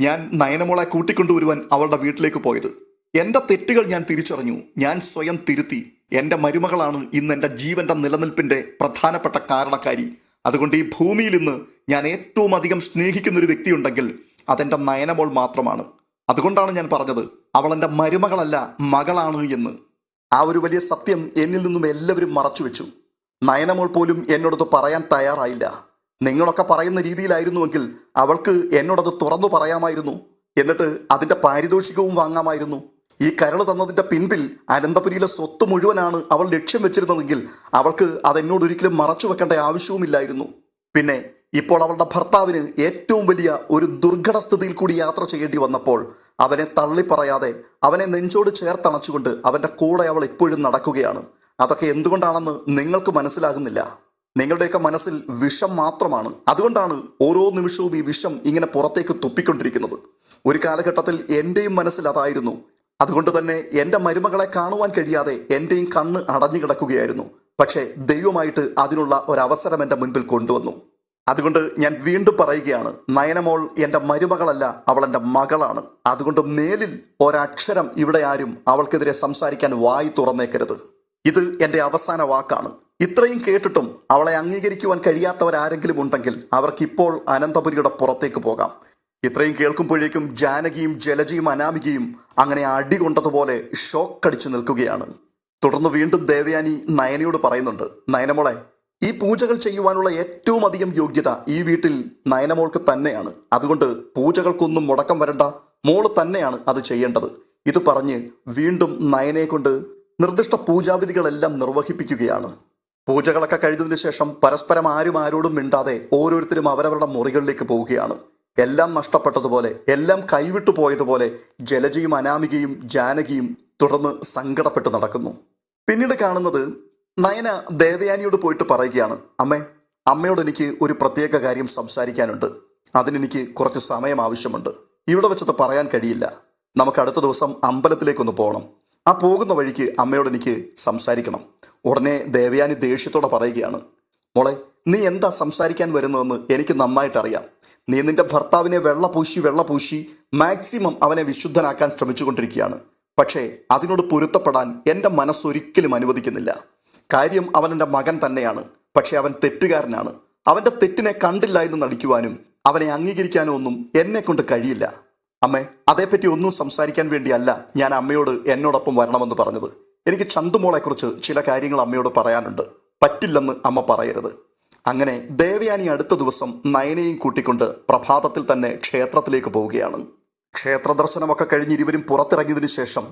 ഞാൻ നയനമോളെ കൂട്ടിക്കൊണ്ടുവരുവാൻ അവളുടെ വീട്ടിലേക്ക് പോയത്. എന്റെ തെറ്റുകൾ ഞാൻ തിരിച്ചറിഞ്ഞു. ഞാൻ സ്വയം തിരുത്തി. എന്റെ മരുമകളാണ് ഇന്ന് എന്റെ ജീവന്റെ നിലനിൽപ്പിന്റെ പ്രധാനപ്പെട്ട കാരണക്കാരി. അതുകൊണ്ട് ഈ ഭൂമിയിൽ ഇന്ന് ഞാൻ ഏറ്റവും അധികം സ്നേഹിക്കുന്ന ഒരു വ്യക്തിയുണ്ടെങ്കിൽ അതെന്റെ നയനമോൾ മാത്രമാണ്. അതുകൊണ്ടാണ് ഞാൻ പറഞ്ഞത് അവൾ എന്റെ മരുമകളല്ല മകളാണ് എന്ന്. ആ ഒരു വലിയ സത്യം എന്നിൽ നിന്നും എല്ലാവരും മറച്ചു വെച്ചു നയനമോൾ പോലും എന്നോടത് പറയാൻ തയ്യാറായില്ല. നിങ്ങളൊക്കെ പറയുന്ന രീതിയിലായിരുന്നുവെങ്കിൽ അവൾക്ക് എന്നോടത് തുറന്നു പറയാമായിരുന്നു. എന്നിട്ട് അതിന്റെ പാരിതോഷികവും വാങ്ങാമായിരുന്നു. ഈ കരൾ തന്നതിന്റെ പിൻപിൽ അനന്തപുരിയിലെ സ്വത്ത് മുഴുവനാണ് അവൾ ലക്ഷ്യം വെച്ചിരുന്നതെങ്കിൽ അവൾക്ക് അതെന്നോട് ഒരിക്കലും മറച്ചു വെക്കേണ്ട ആവശ്യവുമില്ലായിരുന്നു. പിന്നെ ഇപ്പോൾ അവളുടെ ഭർത്താവിന് ഏറ്റവും വലിയ ഒരു ദുർഘട സ്ഥിതിയിൽ കൂടി യാത്ര ചെയ്യേണ്ടി വന്നപ്പോൾ അവനെ തള്ളിപ്പറയാതെ അവനെ നെഞ്ചോട് ചേർത്തണച്ചുകൊണ്ട് അവന്റെ കൂടെ അവൾ ഇപ്പോഴും നടക്കുകയാണ്. അതൊക്കെ എന്തുകൊണ്ടാണെന്ന് നിങ്ങൾക്ക് മനസ്സിലാകുന്നില്ല. നിങ്ങളുടെയൊക്കെ മനസ്സിൽ വിഷം മാത്രമാണ്. അതുകൊണ്ടാണ് ഓരോ നിമിഷവും ഈ വിഷം ഇങ്ങനെ പുറത്തേക്ക് തുപ്പിക്കൊണ്ടിരിക്കുന്നത്. ഒരു കാലഘട്ടത്തിൽ എന്റെയും മനസ്സിൽ അതായിരുന്നു. അതുകൊണ്ട് തന്നെ എന്റെ മരുമകളെ കാണുവാൻ കഴിയാതെ എന്റെയും കണ്ണ് അടഞ്ഞു കിടക്കുകയായിരുന്നു. പക്ഷേ ദൈവമായിട്ട് അതിനുള്ള ഒരവസരം എന്റെ മുൻപിൽ കൊണ്ടുവന്നു. അതുകൊണ്ട് ഞാൻ വീണ്ടും പറയുകയാണ് നയനമോൾ എന്റെ മരുമകളല്ല അവൾ എന്റെ മകളാണ്. അതുകൊണ്ട് മേലിൽ ഒരക്ഷരം ഇവിടെ ആരും അവൾക്കെതിരെ സംസാരിക്കാൻ വായി തുറന്നേക്കരുത്. ഇത് എന്റെ അവസാന വാക്കാണ്. ഇത്രയും കേട്ടിട്ടും അവളെ അംഗീകരിക്കുവാൻ കഴിയാത്തവരാരെങ്കിലും ഉണ്ടെങ്കിൽ അവർക്കിപ്പോൾ അനന്തപുരിയുടെ പുറത്തേക്ക് പോകാം. ഇത്രയും കേൾക്കുമ്പോഴേക്കും ജാനകിയും ജലജയും അനാമികയും അങ്ങനെ അടി കൊണ്ടതുപോലെ ഷോക്ക് അടിച്ചു നിൽക്കുകയാണ്. തുടർന്ന് വീണ്ടും ദേവയാനി നയനയോട് പറയുന്നുണ്ട് നയനമോളെ ഈ പൂജകൾ ചെയ്യുവാനുള്ള ഏറ്റവും അധികം യോഗ്യത ഈ വീട്ടിൽ നയനമോൾക്ക് തന്നെയാണ്. അതുകൊണ്ട് പൂജകൾക്കൊന്നും മുടക്കം വരണ്ട. മോൾ തന്നെയാണ് അത് ചെയ്യേണ്ടത്. ഇത് പറഞ്ഞ് വീണ്ടും നയനെ കൊണ്ട് നിർദ്ദിഷ്ട പൂജാവിധികളെല്ലാം നിർവഹിപ്പിക്കുകയാണ്. പൂജകളൊക്കെ കഴിഞ്ഞതിന് ശേഷം പരസ്പരം ആരും ആരോടും മിണ്ടാതെ ഓരോരുത്തരും അവരവരുടെ മുറികളിലേക്ക് പോവുകയാണ്. എല്ലാം നഷ്ടപ്പെട്ടതുപോലെ എല്ലാം കൈവിട്ടു പോയതുപോലെ ജലജയും അനാമികയും ജാനകിയും തുടർന്ന് സങ്കടപ്പെട്ട് നടക്കുന്നു. പിന്നീട് കാണുന്നത് നയന ദേവയാനിയോട് പോയിട്ട് പറയുകയാണ് അമ്മേ അമ്മയോട് എനിക്ക് ഒരു പ്രത്യേക കാര്യം സംസാരിക്കാനുണ്ട്. അതിനെനിക്ക് കുറച്ച് സമയം ആവശ്യമുണ്ട്. ഇവിടെ വെച്ചത് പറയാൻ കഴിയില്ല. നമുക്ക് അടുത്ത ദിവസം അമ്പലത്തിലേക്കൊന്ന് പോകണം ആ പോകുന്ന വഴിക്ക് അമ്മയോട് എനിക്ക് സംസാരിക്കണം. ഉടനെ ദേവയാനി ദേഷ്യത്തോടെ പറയുകയാണ് മോളെ നീ എന്താ സംസാരിക്കാൻ വരുന്നതെന്ന് എനിക്ക് നന്നായിട്ട് അറിയാം നീ നിന്റെ ഭർത്താവിനെ വെള്ള പൂശി വെള്ള പൂശി മാക്സിമം അവനെ വിശുദ്ധനാക്കാൻ ശ്രമിച്ചുകൊണ്ടിരിക്കുകയാണ്. പക്ഷേ അതിനോട് പൊരുത്തപ്പെടാൻ എന്റെ മനസ്സൊരിക്കലും അനുവദിക്കുന്നില്ല. കാര്യം അവൻ എന്റെ മകൻ തന്നെയാണ് പക്ഷേ അവൻ തെറ്റുകാരനാണ്. അവന്റെ തെറ്റിനെ കണ്ടില്ല എന്ന് നടിക്കുവാനും അവനെ അംഗീകരിക്കാനോ ഒന്നും എന്നെ കൊണ്ട് കഴിയില്ല. അമ്മേ അതേപ്പറ്റി ഒന്നും സംസാരിക്കാൻ വേണ്ടിയല്ല ഞാൻ അമ്മയോട് എന്നോടൊപ്പം വരണമെന്ന് പറഞ്ഞത്. എനിക്ക് ചന്തുമോളെക്കുറിച്ച് ചില കാര്യങ്ങൾ അമ്മയോട് പറയാനുണ്ട്. പറ്റില്ലെന്ന് അമ്മ പറയരുത്. അങ്ങനെ ദേവയാനി അടുത്ത ദിവസം നയനയും കൂട്ടിക്കൊണ്ട് പ്രഭാതത്തിൽ തന്നെ ക്ഷേത്രത്തിലേക്ക് പോവുകയാണ്. ക്ഷേത്ര ദർശനമൊക്കെ കഴിഞ്ഞ് ഇരുവരും പുറത്തിറങ്ങിയതിനു ശേഷം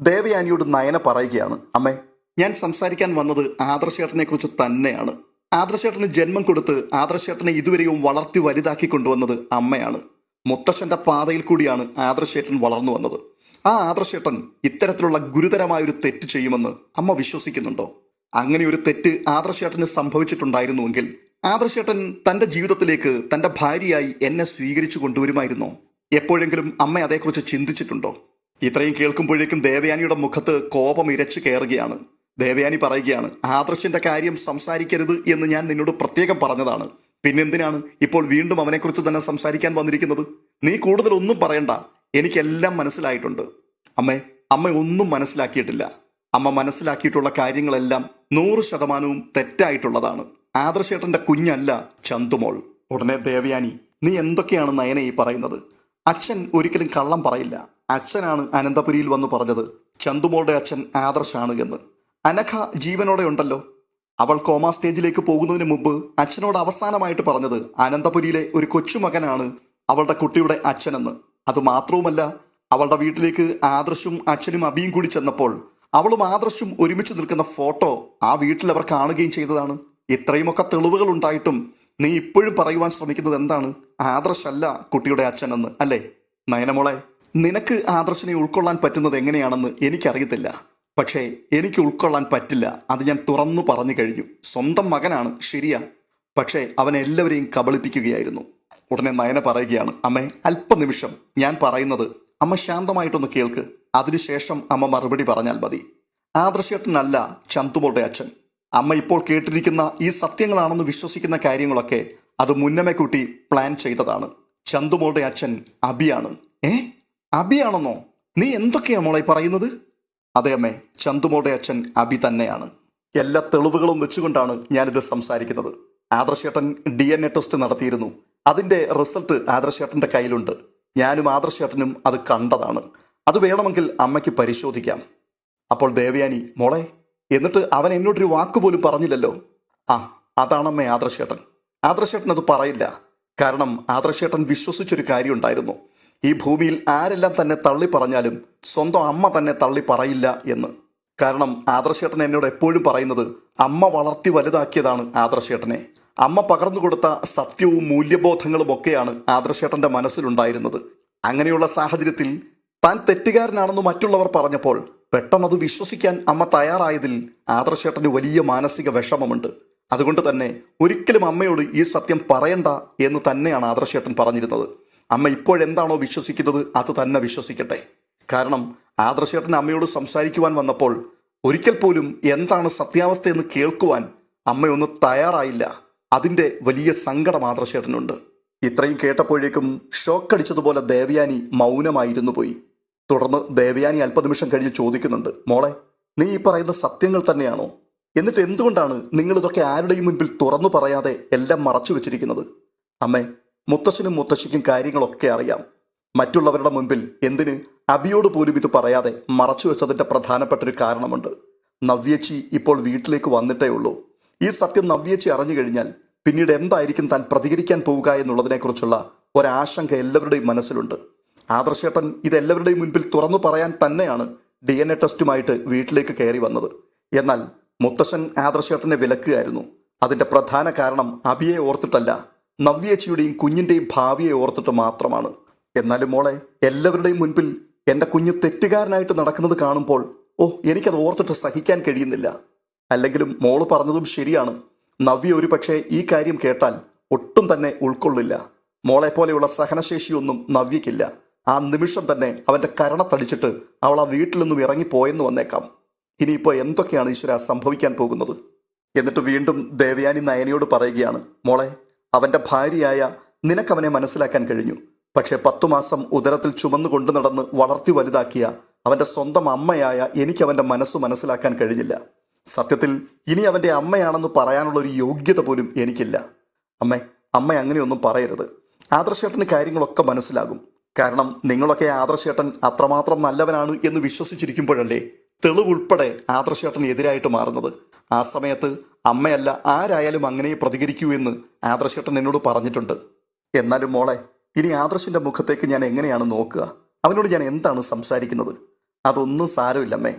ദേവയാനിയോട് നയന പറയുകയാണ് അമ്മേ ഞാൻ സംസാരിക്കാൻ വന്നത് ആദർശേട്ടനെ കുറിച്ച് തന്നെയാണ്. ആദർശേട്ടന് ജന്മം കൊടുത്ത് ആദർശേട്ടനെ ഇതുവരെയും വളർത്തി വലുതാക്കി കൊണ്ടുവന്നത് അമ്മയാണ്. മുത്തശ്ശന്റെ പാതയിൽ കൂടിയാണ് ആദർശേട്ടൻ വളർന്നു വന്നത്. ആ ആദർശേട്ടൻ ഇത്തരത്തിലുള്ള ഗുരുതരമായ ഒരു തെറ്റ് ചെയ്യുമെന്ന് അമ്മ വിശ്വസിക്കുന്നുണ്ടോ? അങ്ങനെ ഒരു തെറ്റ് ആദർശേട്ടന് സംഭവിച്ചിട്ടുണ്ടായിരുന്നുവെങ്കിൽ ആദർശേട്ടൻ തന്റെ ജീവിതത്തിലേക്ക് തന്റെ ഭാര്യയായി എന്നെ സ്വീകരിച്ചു കൊണ്ടുവരുമായിരുന്നോ? എപ്പോഴെങ്കിലും അമ്മ അതേക്കുറിച്ച് ചിന്തിച്ചിട്ടുണ്ടോ? ഇത്രയും കേൾക്കുമ്പോഴേക്കും ദേവയാനിയുടെ മുഖത്ത് കോപം ഇരച്ചു കയറുകയാണ്. ദേവയാനി പറയുകയാണ് ആദർശിന്റെ കാര്യം സംസാരിക്കരുത് എന്ന് ഞാൻ നിന്നോട് പ്രത്യേകം പറഞ്ഞതാണ്. പിന്നെന്തിനാണ് ഇപ്പോൾ വീണ്ടും അവനെക്കുറിച്ച് തന്നെ സംസാരിക്കാൻ വന്നിരിക്കുന്നത്? നീ കൂടുതൽ ഒന്നും പറയണ്ട. എനിക്കെല്ലാം മനസ്സിലായിട്ടുണ്ട്. അമ്മേ അമ്മ ഒന്നും മനസ്സിലാക്കിയിട്ടില്ല. അമ്മ മനസ്സിലാക്കിയിട്ടുള്ള കാര്യങ്ങളെല്ലാം നൂറ് ശതമാനവും തെറ്റായിട്ടുള്ളതാണ്. ആദർശേട്ടന്റെ കുഞ്ഞല്ല ചന്തുമോൾ. ഉടനെ ദേവയാനി നീ എന്തൊക്കെയാണ് നയനെ ഈ പറയുന്നത്? അച്ഛൻ ഒരിക്കലും കള്ളം പറയില്ല. അച്ഛനാണ് അനന്തപുരിയിൽ വന്ന് പറഞ്ഞത് ചന്തുമോളുടെ അച്ഛൻ ആദർശാണ് എന്ന്. അനഘ ജീവനോടെ ഉണ്ടല്ലോ അവൾ കോമ സ്റ്റേജിലേക്ക് പോകുന്നതിന് മുമ്പ് അച്ഛനോട് അവസാനമായിട്ട് പറഞ്ഞത് അനന്തപുരിയിലെ ഒരു കൊച്ചുമകനാണ് അവളുടെ കുട്ടിയുടെ അച്ഛനെന്ന്. അത് മാത്രവുമല്ല അവളുടെ വീട്ടിലേക്ക് ആദർശും അച്ഛനും അബിയും കൂടി ചെന്നപ്പോൾ അവളും ആദർശും ഒരുമിച്ച് നിൽക്കുന്ന ഫോട്ടോ ആ വീട്ടിൽ അവർ കാണുകയും ചെയ്തതാണ്. ഇത്രയുമൊക്കെ തെളിവുകൾ ഉണ്ടായിട്ടും നീ ഇപ്പോഴും പറയുവാൻ ശ്രമിക്കുന്നത് എന്താണ്? ആദർശല്ല കുട്ടിയുടെ അച്ഛനെന്ന് അല്ലേ? നയനമോളെ നിനക്ക് ആദർശനെ ഉൾക്കൊള്ളാൻ പറ്റുന്നത് എങ്ങനെയാണെന്ന് എനിക്കറിയത്തില്ല. പക്ഷേ എനിക്ക് ഉൾക്കൊള്ളാൻ പറ്റില്ല. അത് ഞാൻ തുറന്നു പറഞ്ഞു കഴിഞ്ഞു. സ്വന്തം മകനാണ് ശരിയാ. പക്ഷേ അവൻ എല്ലാവരെയും കബളിപ്പിക്കുകയായിരുന്നു. ഉടനെ നയന പറയുകയാണ് അമ്മേ അല്പനിമിഷം. ഞാൻ പറയുന്നത് അമ്മ ശാന്തമായിട്ടൊന്ന് കേൾക്ക്. അതിനുശേഷം അമ്മ മറുപടി പറഞ്ഞാൽ മതി. ആദർശേട്ടനല്ല ചന്തുമോളുടെ അച്ഛൻ. അമ്മ ഇപ്പോൾ കേട്ടിരിക്കുന്ന ഈ സത്യങ്ങളാണെന്ന് വിശ്വസിക്കുന്ന കാര്യങ്ങളൊക്കെ അത് മുന്നമേ കൂട്ടി പ്ലാൻ ചെയ്തതാണ്. ചന്തുമോളുടെ അച്ഛൻ അബിയാണ്. ഏ? അബിയാണെന്നോ? നീ എന്തൊക്കെയാ മോളെ പറയുന്നത്? അതെ അമ്മേ. ചന്തുമോളുടെ അച്ഛൻ അബി തന്നെയാണ്. എല്ലാ തെളിവുകളും വെച്ചുകൊണ്ടാണ് ഞാനിത് സംസാരിക്കുന്നത്. ആദർശേട്ടൻ ഡി എൻ എ ടെസ്റ്റ് നടത്തിയിരുന്നു. അതിന്റെ റിസൾട്ട് ആദർശേട്ടന്റെ കയ്യിലുണ്ട്. ഞാനും ആദർശേട്ടനും അത് കണ്ടതാണ്. അത് വേണമെങ്കിൽ അമ്മയ്ക്ക് പരിശോധിക്കാം. അപ്പോൾ ദേവയാനി മോളെ എന്നിട്ട് അവൻ എന്നോടൊരു വാക്കുപോലും പറഞ്ഞില്ലല്ലോ? ആ അതാണമ്മേ ആദർശേട്ടൻ ആദർശേട്ടൻ അത് പറയില്ല. കാരണം ആദർശേട്ടൻ വിശ്വസിച്ചൊരു കാര്യം ഉണ്ടായിരുന്നു ഈ ഭൂമിയിൽ ആരെല്ലാം തന്നെ തള്ളി പറഞ്ഞാലും സ്വന്തം അമ്മ തന്നെ തള്ളി പറയില്ല എന്ന്. കാരണം ആദർശേട്ടൻ എന്നോട് എപ്പോഴും പറയുന്നത് അമ്മ വളർത്തി വലുതാക്കിയതാണ് ആദർശേട്ടനെ. അമ്മ പകർന്നു കൊടുത്ത സത്യവും മൂല്യബോധങ്ങളും ഒക്കെയാണ് ആദർശേട്ടന്റെ മനസ്സിലുണ്ടായിരുന്നത്. അങ്ങനെയുള്ള സാഹചര്യത്തിൽ താൻ തെറ്റുകാരനാണെന്ന് മറ്റുള്ളവർ പറഞ്ഞപ്പോൾ പെട്ടെന്നത് വിശ്വസിക്കാൻ അമ്മ തയ്യാറായതിൽ ആദർശേട്ടന് വലിയ മാനസിക വിഷമമുണ്ട്. അതുകൊണ്ട് തന്നെ ഒരിക്കലും അമ്മയോട് ഈ സത്യം പറയണ്ട എന്ന് തന്നെയാണ് ആദർശേട്ടൻ പറഞ്ഞിരുന്നത്. അമ്മ ഇപ്പോഴെന്താണോ വിശ്വസിക്കുന്നത് അത് തന്നെ വിശ്വസിക്കട്ടെ. കാരണം ആദർശേട്ടൻ അമ്മയോട് സംസാരിക്കുവാൻ വന്നപ്പോൾ ഒരിക്കൽ പോലും എന്താണ് സത്യാവസ്ഥയെന്ന് കേൾക്കുവാൻ അമ്മയൊന്ന് തയ്യാറായില്ല. അതിന്റെ വലിയ സങ്കടം ആദർശേട്ടനുണ്ട്. ഇത്രയും കേട്ടപ്പോഴേക്കും ഷോക്കടിച്ചതുപോലെ ദേവയാനി മൗനമായിരുന്നു പോയി. തുടർന്ന് ദേവയാനി അല്പനിമിഷം കഴിഞ്ഞ് ചോദിക്കുന്നുണ്ട് മോളെ നീ ഈ പറയുന്ന സത്യങ്ങൾ തന്നെയാണോ? എന്നിട്ട് എന്തുകൊണ്ടാണ് നിങ്ങൾ ഇതൊക്കെ ആരുടെയും മുൻപിൽ തുറന്നു പറയാതെ എല്ലാം മറച്ചു വെച്ചിരിക്കുന്നത്? അമ്മേ മുത്തശ്ശനും മുത്തശ്ശിക്കും കാര്യങ്ങളൊക്കെ അറിയാം. മറ്റുള്ളവരുടെ മുൻപിൽ എന്തിന് അബിയോട് പോലും ഇത് പറയാതെ മറച്ചു വെച്ചതിന്റെ പ്രധാനപ്പെട്ട ഒരു കാരണമുണ്ട്. നവ്യച്ചി ഇപ്പോൾ വീട്ടിലേക്ക് വന്നിട്ടേ ഉള്ളൂ. ഈ സത്യം നവ്യച്ചി അറിഞ്ഞു കഴിഞ്ഞാൽ പിന്നീട് എന്തായിരിക്കും താൻ പ്രതികരിക്കാൻ പോവുക എന്നുള്ളതിനെക്കുറിച്ചുള്ള ഒരാശങ്ക എല്ലാവരുടെയും മനസ്സിലുണ്ട്. ആദർശേട്ടൻ ഇതെല്ലാവരുടെയും മുൻപിൽ തുറന്നു പറയാൻ തന്നെയാണ് ഡി എൻ എ ടെസ്റ്റുമായിട്ട് വീട്ടിലേക്ക് കയറി വന്നത്. എന്നാൽ മുത്തശ്ശൻ ആദർശേട്ടനെ വിലക്കുകയായിരുന്നു. അതിന്റെ പ്രധാന കാരണം അബിയെ ഓർത്തിട്ടല്ല നവ്യച്ചിയുടെയും കുഞ്ഞിന്റെയും ഭാവിയെ ഓർത്തിട്ട് മാത്രമാണ്. എന്നാലും മോളെ എല്ലാവരുടെയും മുൻപിൽ എന്റെ കുഞ്ഞ് തെറ്റുകാരനായിട്ട് നടക്കുന്നത് കാണുമ്പോൾ ഓ എനിക്കത് ഓർത്തിട്ട് സഹിക്കാൻ കഴിയുന്നില്ല. അല്ലെങ്കിലും മോൾ പറഞ്ഞതും ശരിയാണ്. നവ്യ ഒരു പക്ഷേ ഈ കാര്യം കേട്ടാൽ ഒട്ടും തന്നെ ഉൾക്കൊള്ളില്ല. മോളെ പോലെയുള്ള സഹനശേഷിയൊന്നും നവ്യക്കില്ല ആ നിമിഷം തന്നെ അവന്റെ കരണത്തടിച്ചിട്ട് അവൾ ആ വീട്ടിൽ നിന്നും ഇറങ്ങിപ്പോയെന്ന് വന്നേക്കാം. ഇനിയിപ്പോൾ എന്തൊക്കെയാണ് ഈശ്വര സംഭവിക്കാൻ പോകുന്നത്? എന്നിട്ട് വീണ്ടും ദേവയാനി നയനയോട് പറയുകയാണ് മോളെ അവന്റെ ഭാര്യയായ നിനക്കവനെ മനസ്സിലാക്കാൻ കഴിഞ്ഞു. പക്ഷേ പത്തു മാസം ഉദരത്തിൽ ചുമന്നു കൊണ്ടു നടന്ന് വളർത്തി വലുതാക്കിയ അവന്റെ സ്വന്തം അമ്മയായ എനിക്ക് അവന്റെ മനസ്സ് മനസ്സിലാക്കാൻ കഴിഞ്ഞില്ല. സത്യത്തിൽ ഇനി അവന്റെ അമ്മയാണെന്ന് പറയാനുള്ള ഒരു യോഗ്യത പോലും എനിക്കില്ല. അമ്മേ അമ്മ അങ്ങനെയൊന്നും പറയരുത്. ആദർശേട്ടന് കാര്യങ്ങളൊക്കെ മനസ്സിലാകും. കാരണം നിങ്ങളൊക്കെ ആദർശേട്ടൻ അത്രമാത്രം നല്ലവനാണ് എന്ന് വിശ്വസിച്ചിരിക്കുമ്പോഴല്ലേ തെളിവുൾപ്പെടെ ആദർശേട്ടന് എതിരായിട്ട് മാറുന്നത്. ആ സമയത്ത് അമ്മയല്ല ആരായാലും അങ്ങനെ പ്രതികരിക്കൂ എന്ന് ആദർശേട്ടൻ എന്നോട് പറഞ്ഞിട്ടുണ്ട്. എന്നാലും മോളെ ഇനി ആദർശിന്റെ മുഖത്തേക്ക് ഞാൻ എങ്ങനെയാണ് നോക്കുക? അവനോട് ഞാൻ എന്താണ് സംസാരിക്കുന്നത്? അതൊന്നും സാരമില്ലമ്മേ.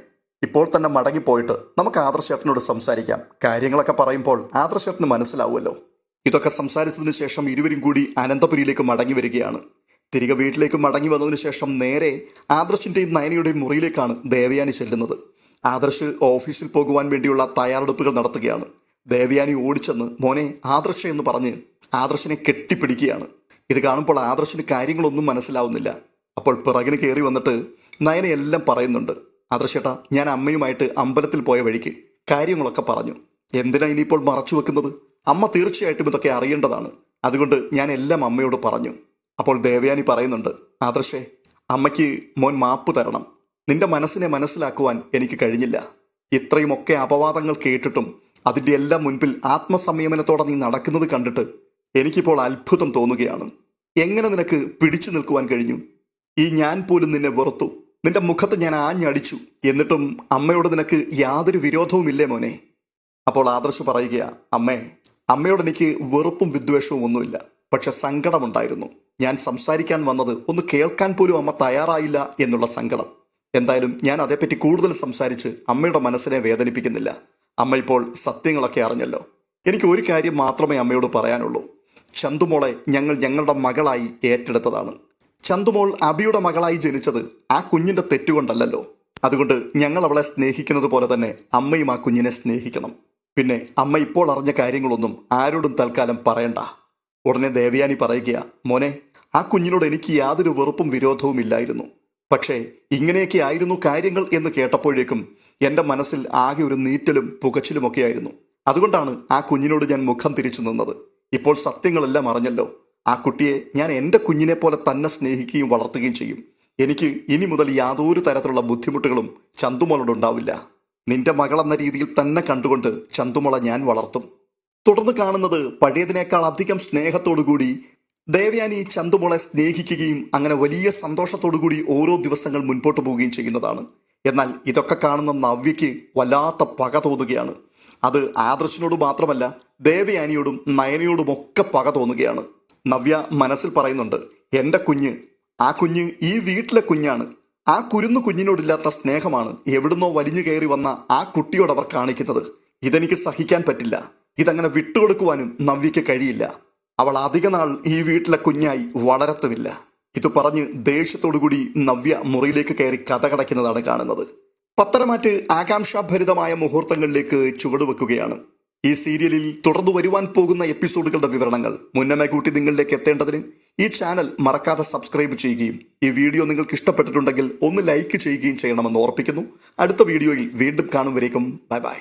ഇപ്പോൾ തന്നെ മടങ്ങിപ്പോയിട്ട് നമുക്ക് ആദർശേട്ടനോട് സംസാരിക്കാം. കാര്യങ്ങളൊക്കെ പറയുമ്പോൾ ആദർശേട്ടന് മനസ്സിലാവുമല്ലോ. ഇതൊക്കെ സംസാരിച്ചതിന് ശേഷം ഇരുവരും കൂടി അനന്തപുരിയിലേക്ക് മടങ്ങി വരികയാണ്. തിരികെ വീട്ടിലേക്ക് മടങ്ങി വന്നതിന് ശേഷം നേരെ ആദർശിന്റെയും നയനയുടെയും മുറിയിലേക്കാണ് ദേവയാനി ചെല്ലുന്നത്. ആദർശ് ഓഫീസിൽ പോകുവാൻ വേണ്ടിയുള്ള തയ്യാറെടുപ്പുകൾ നടത്തുകയാണ്. ദേവയാനി ഓടിച്ചെന്ന് മോനെ ആദർശ എന്ന് പറഞ്ഞ് ആദർശിനെ കെട്ടിപ്പിടിക്കുകയാണ്. ഇത് കാണുമ്പോൾ ആദർശിന് കാര്യങ്ങളൊന്നും മനസ്സിലാവുന്നില്ല. അപ്പോൾ പിറകിന് കയറി വന്നിട്ട് നയനയെല്ലാം പറയുന്നുണ്ട്. ആദർശേട്ടാ ഞാൻ അമ്മയുമായിട്ട് അമ്പലത്തിൽ പോയ വഴിക്ക് കാര്യങ്ങളൊക്കെ പറഞ്ഞു. എന്തിനാ ഇനിയിപ്പോൾ മറച്ചു വെക്കുന്നത്? അമ്മ തീർച്ചയായിട്ടും ഇതൊക്കെ അറിയേണ്ടതാണ്. അതുകൊണ്ട് ഞാൻ എല്ലാം അമ്മയോട് പറഞ്ഞു. അപ്പോൾ ദേവയാനി പറയുന്നുണ്ട് ആദർശേ അമ്മയ്ക്ക് മോൻ മാപ്പ് തരണം. നിന്റെ മനസ്സിനെ മനസ്സിലാക്കുവാൻ എനിക്ക് കഴിഞ്ഞില്ല. ഇത്രയുമൊക്കെ അപവാദങ്ങൾ കേട്ടിട്ടും അതിന്റെ എല്ലാം മുൻപിൽ ആത്മസംയമനത്തോടെ നീ നടക്കുന്നത് കണ്ടിട്ട് എനിക്കിപ്പോൾ അത്ഭുതം തോന്നുകയാണ്. എങ്ങനെ നിനക്ക് പിടിച്ചു നിൽക്കുവാൻ കഴിഞ്ഞു? ഈ ഞാൻ പോലും നിന്നെ വെറുത്തു. നിന്റെ മുഖത്ത് ഞാൻ ആഞ്ഞടിച്ചു. എന്നിട്ടും അമ്മയോട് നിനക്ക് യാതൊരു വിരോധവുമില്ലേ മോനെ? അപ്പോൾ ആദർശ് പറയുകയാ അമ്മേ അമ്മയോട് എനിക്ക് വെറുപ്പും വിദ്വേഷവും ഒന്നുമില്ല. പക്ഷെ സങ്കടമുണ്ടായിരുന്നു. ഞാൻ സംസാരിക്കാൻ വന്നത് ഒന്ന് കേൾക്കാൻ പോലും അമ്മ തയ്യാറായില്ല എന്നുള്ള സങ്കടം. എന്തായാലും ഞാൻ അതേപ്പറ്റി കൂടുതൽ സംസാരിച്ച് അമ്മയുടെ മനസ്സിനെ വേദനിപ്പിക്കുന്നില്ല. അമ്മ ഇപ്പോൾ സത്യങ്ങളൊക്കെ അറിഞ്ഞല്ലോ. എനിക്ക് ഒരു കാര്യം മാത്രമേ അമ്മയോട് പറയാനുള്ളൂ. ചന്തുമോളെ ഞങ്ങൾ ഞങ്ങളുടെ മകളായി ഏറ്റെടുത്തതാണ്. ചന്തുമോൾ അബിയുടെ മകളായി ജനിച്ചത് ആ കുഞ്ഞിന്റെ തെറ്റുകൊണ്ടല്ലല്ലോ. അതുകൊണ്ട് ഞങ്ങൾ അവളെ സ്നേഹിക്കുന്നത് പോലെ തന്നെ അമ്മയും ആ കുഞ്ഞിനെ സ്നേഹിക്കണം. പിന്നെ അമ്മ ഇപ്പോൾ അറിഞ്ഞ കാര്യങ്ങളൊന്നും ആരോടും തൽക്കാലം പറയണ്ട. ഉടനെ ദേവയാനി പറയുകയാ മോനെ ആ കുഞ്ഞിനോട് എനിക്ക് യാതൊരു വെറുപ്പും വിരോധവും ഇല്ലായിരുന്നു. പക്ഷേ ഇങ്ങനെയൊക്കെ ആയിരുന്നു കാര്യങ്ങൾ എന്ന് കേട്ടപ്പോഴേക്കും എന്റെ മനസ്സിൽ ആകെ ഒരു നീറ്റലും പുകച്ചിലുമൊക്കെയായിരുന്നു അതുകൊണ്ടാണ് ആ കുഞ്ഞിനോട് ഞാൻ മുഖം തിരിച്ചു നിന്നത്. ഇപ്പോൾ സത്യങ്ങളെല്ലാം അറിഞ്ഞല്ലോ. ആ കുട്ടിയെ ഞാൻ എന്റെ കുഞ്ഞിനെ പോലെ തന്നെ സ്നേഹിക്കുകയും വളർത്തുകയും ചെയ്യും. എനിക്ക് ഇനി മുതൽ യാതൊരു തരത്തിലുള്ള ബുദ്ധിമുട്ടുകളും ചന്തുമോളോടുണ്ടാവില്ല നിന്റെ മകളെന്ന രീതിയിൽ തന്നെ കണ്ടുകൊണ്ട് ചന്തുമോള ഞാൻ വളർത്തും. തുടർന്ന് കാണുന്നത് പഴയതിനേക്കാൾ അധികം സ്നേഹത്തോടുകൂടി ദേവയാനി ചന്തുമോളെ സ്നേഹിക്കുകയും അങ്ങനെ വലിയ സന്തോഷത്തോടുകൂടി ഓരോ ദിവസങ്ങൾ മുൻപോട്ട് പോവുകയും ചെയ്യുന്നതാണ്. എന്നാൽ ഇതൊക്കെ കാണുന്ന നവ്യയ്ക്ക് വല്ലാത്ത പക തോന്നുകയാണ്. അത് ആദർശിനോട് മാത്രമല്ല ദേവയാനിയോടും നയനയോടും ഒക്കെ പക തോന്നുകയാണ്. നവ്യ മനസ്സിൽ പറയുന്നുണ്ട് എന്റെ കുഞ്ഞ് ആ കുഞ്ഞ് ഈ വീട്ടിലെ കുഞ്ഞാണ്. ആ കുരുന്നു കുഞ്ഞിനോടില്ലാത്ത സ്നേഹമാണ് എവിടുന്നോ വലിഞ്ഞു കയറി വന്ന ആ കുട്ടിയോട് അവർ കാണിക്കുന്നത്. ഇതെനിക്ക് സഹിക്കാൻ പറ്റില്ല. ഇതങ്ങനെ വിട്ടുകൊടുക്കുവാനും നവ്യയ്ക്ക് കഴിയില്ല. അവൾ അധിക നാൾ ഈ വീട്ടിലെ കുഞ്ഞായി വളരത്തുമില്ല. ഇത് പറഞ്ഞ് ദേഷ്യത്തോടുകൂടി നവ്യ മുറിയിലേക്ക് കയറി കഥ കടയ്ക്കുന്നതാണ് കാണുന്നത്. പത്തരമാറ്റ് ആകാംക്ഷാഭരിതമായ മുഹൂർത്തങ്ങളിലേക്ക് ചുവടുവെക്കുകയാണ്. ഈ സീരിയലിൽ തുടർന്നു വരുവാൻ പോകുന്ന എപ്പിസോഡുകളുടെ വിവരണങ്ങൾ മുന്നമേ കൂട്ടി നിങ്ങളിലേക്ക് എത്തേണ്ടതിന് ഈ ചാനൽ മറക്കാതെ സബ്സ്ക്രൈബ് ചെയ്യുകയും ഈ വീഡിയോ നിങ്ങൾക്ക് ഇഷ്ടപ്പെട്ടിട്ടുണ്ടെങ്കിൽ ഒന്ന് ലൈക്ക് ചെയ്യുകയും ചെയ്യണമെന്ന് ഓർപ്പിക്കുന്നു. അടുത്ത വീഡിയോയിൽ വീണ്ടും കാണും വരേക്കും. Bye bye.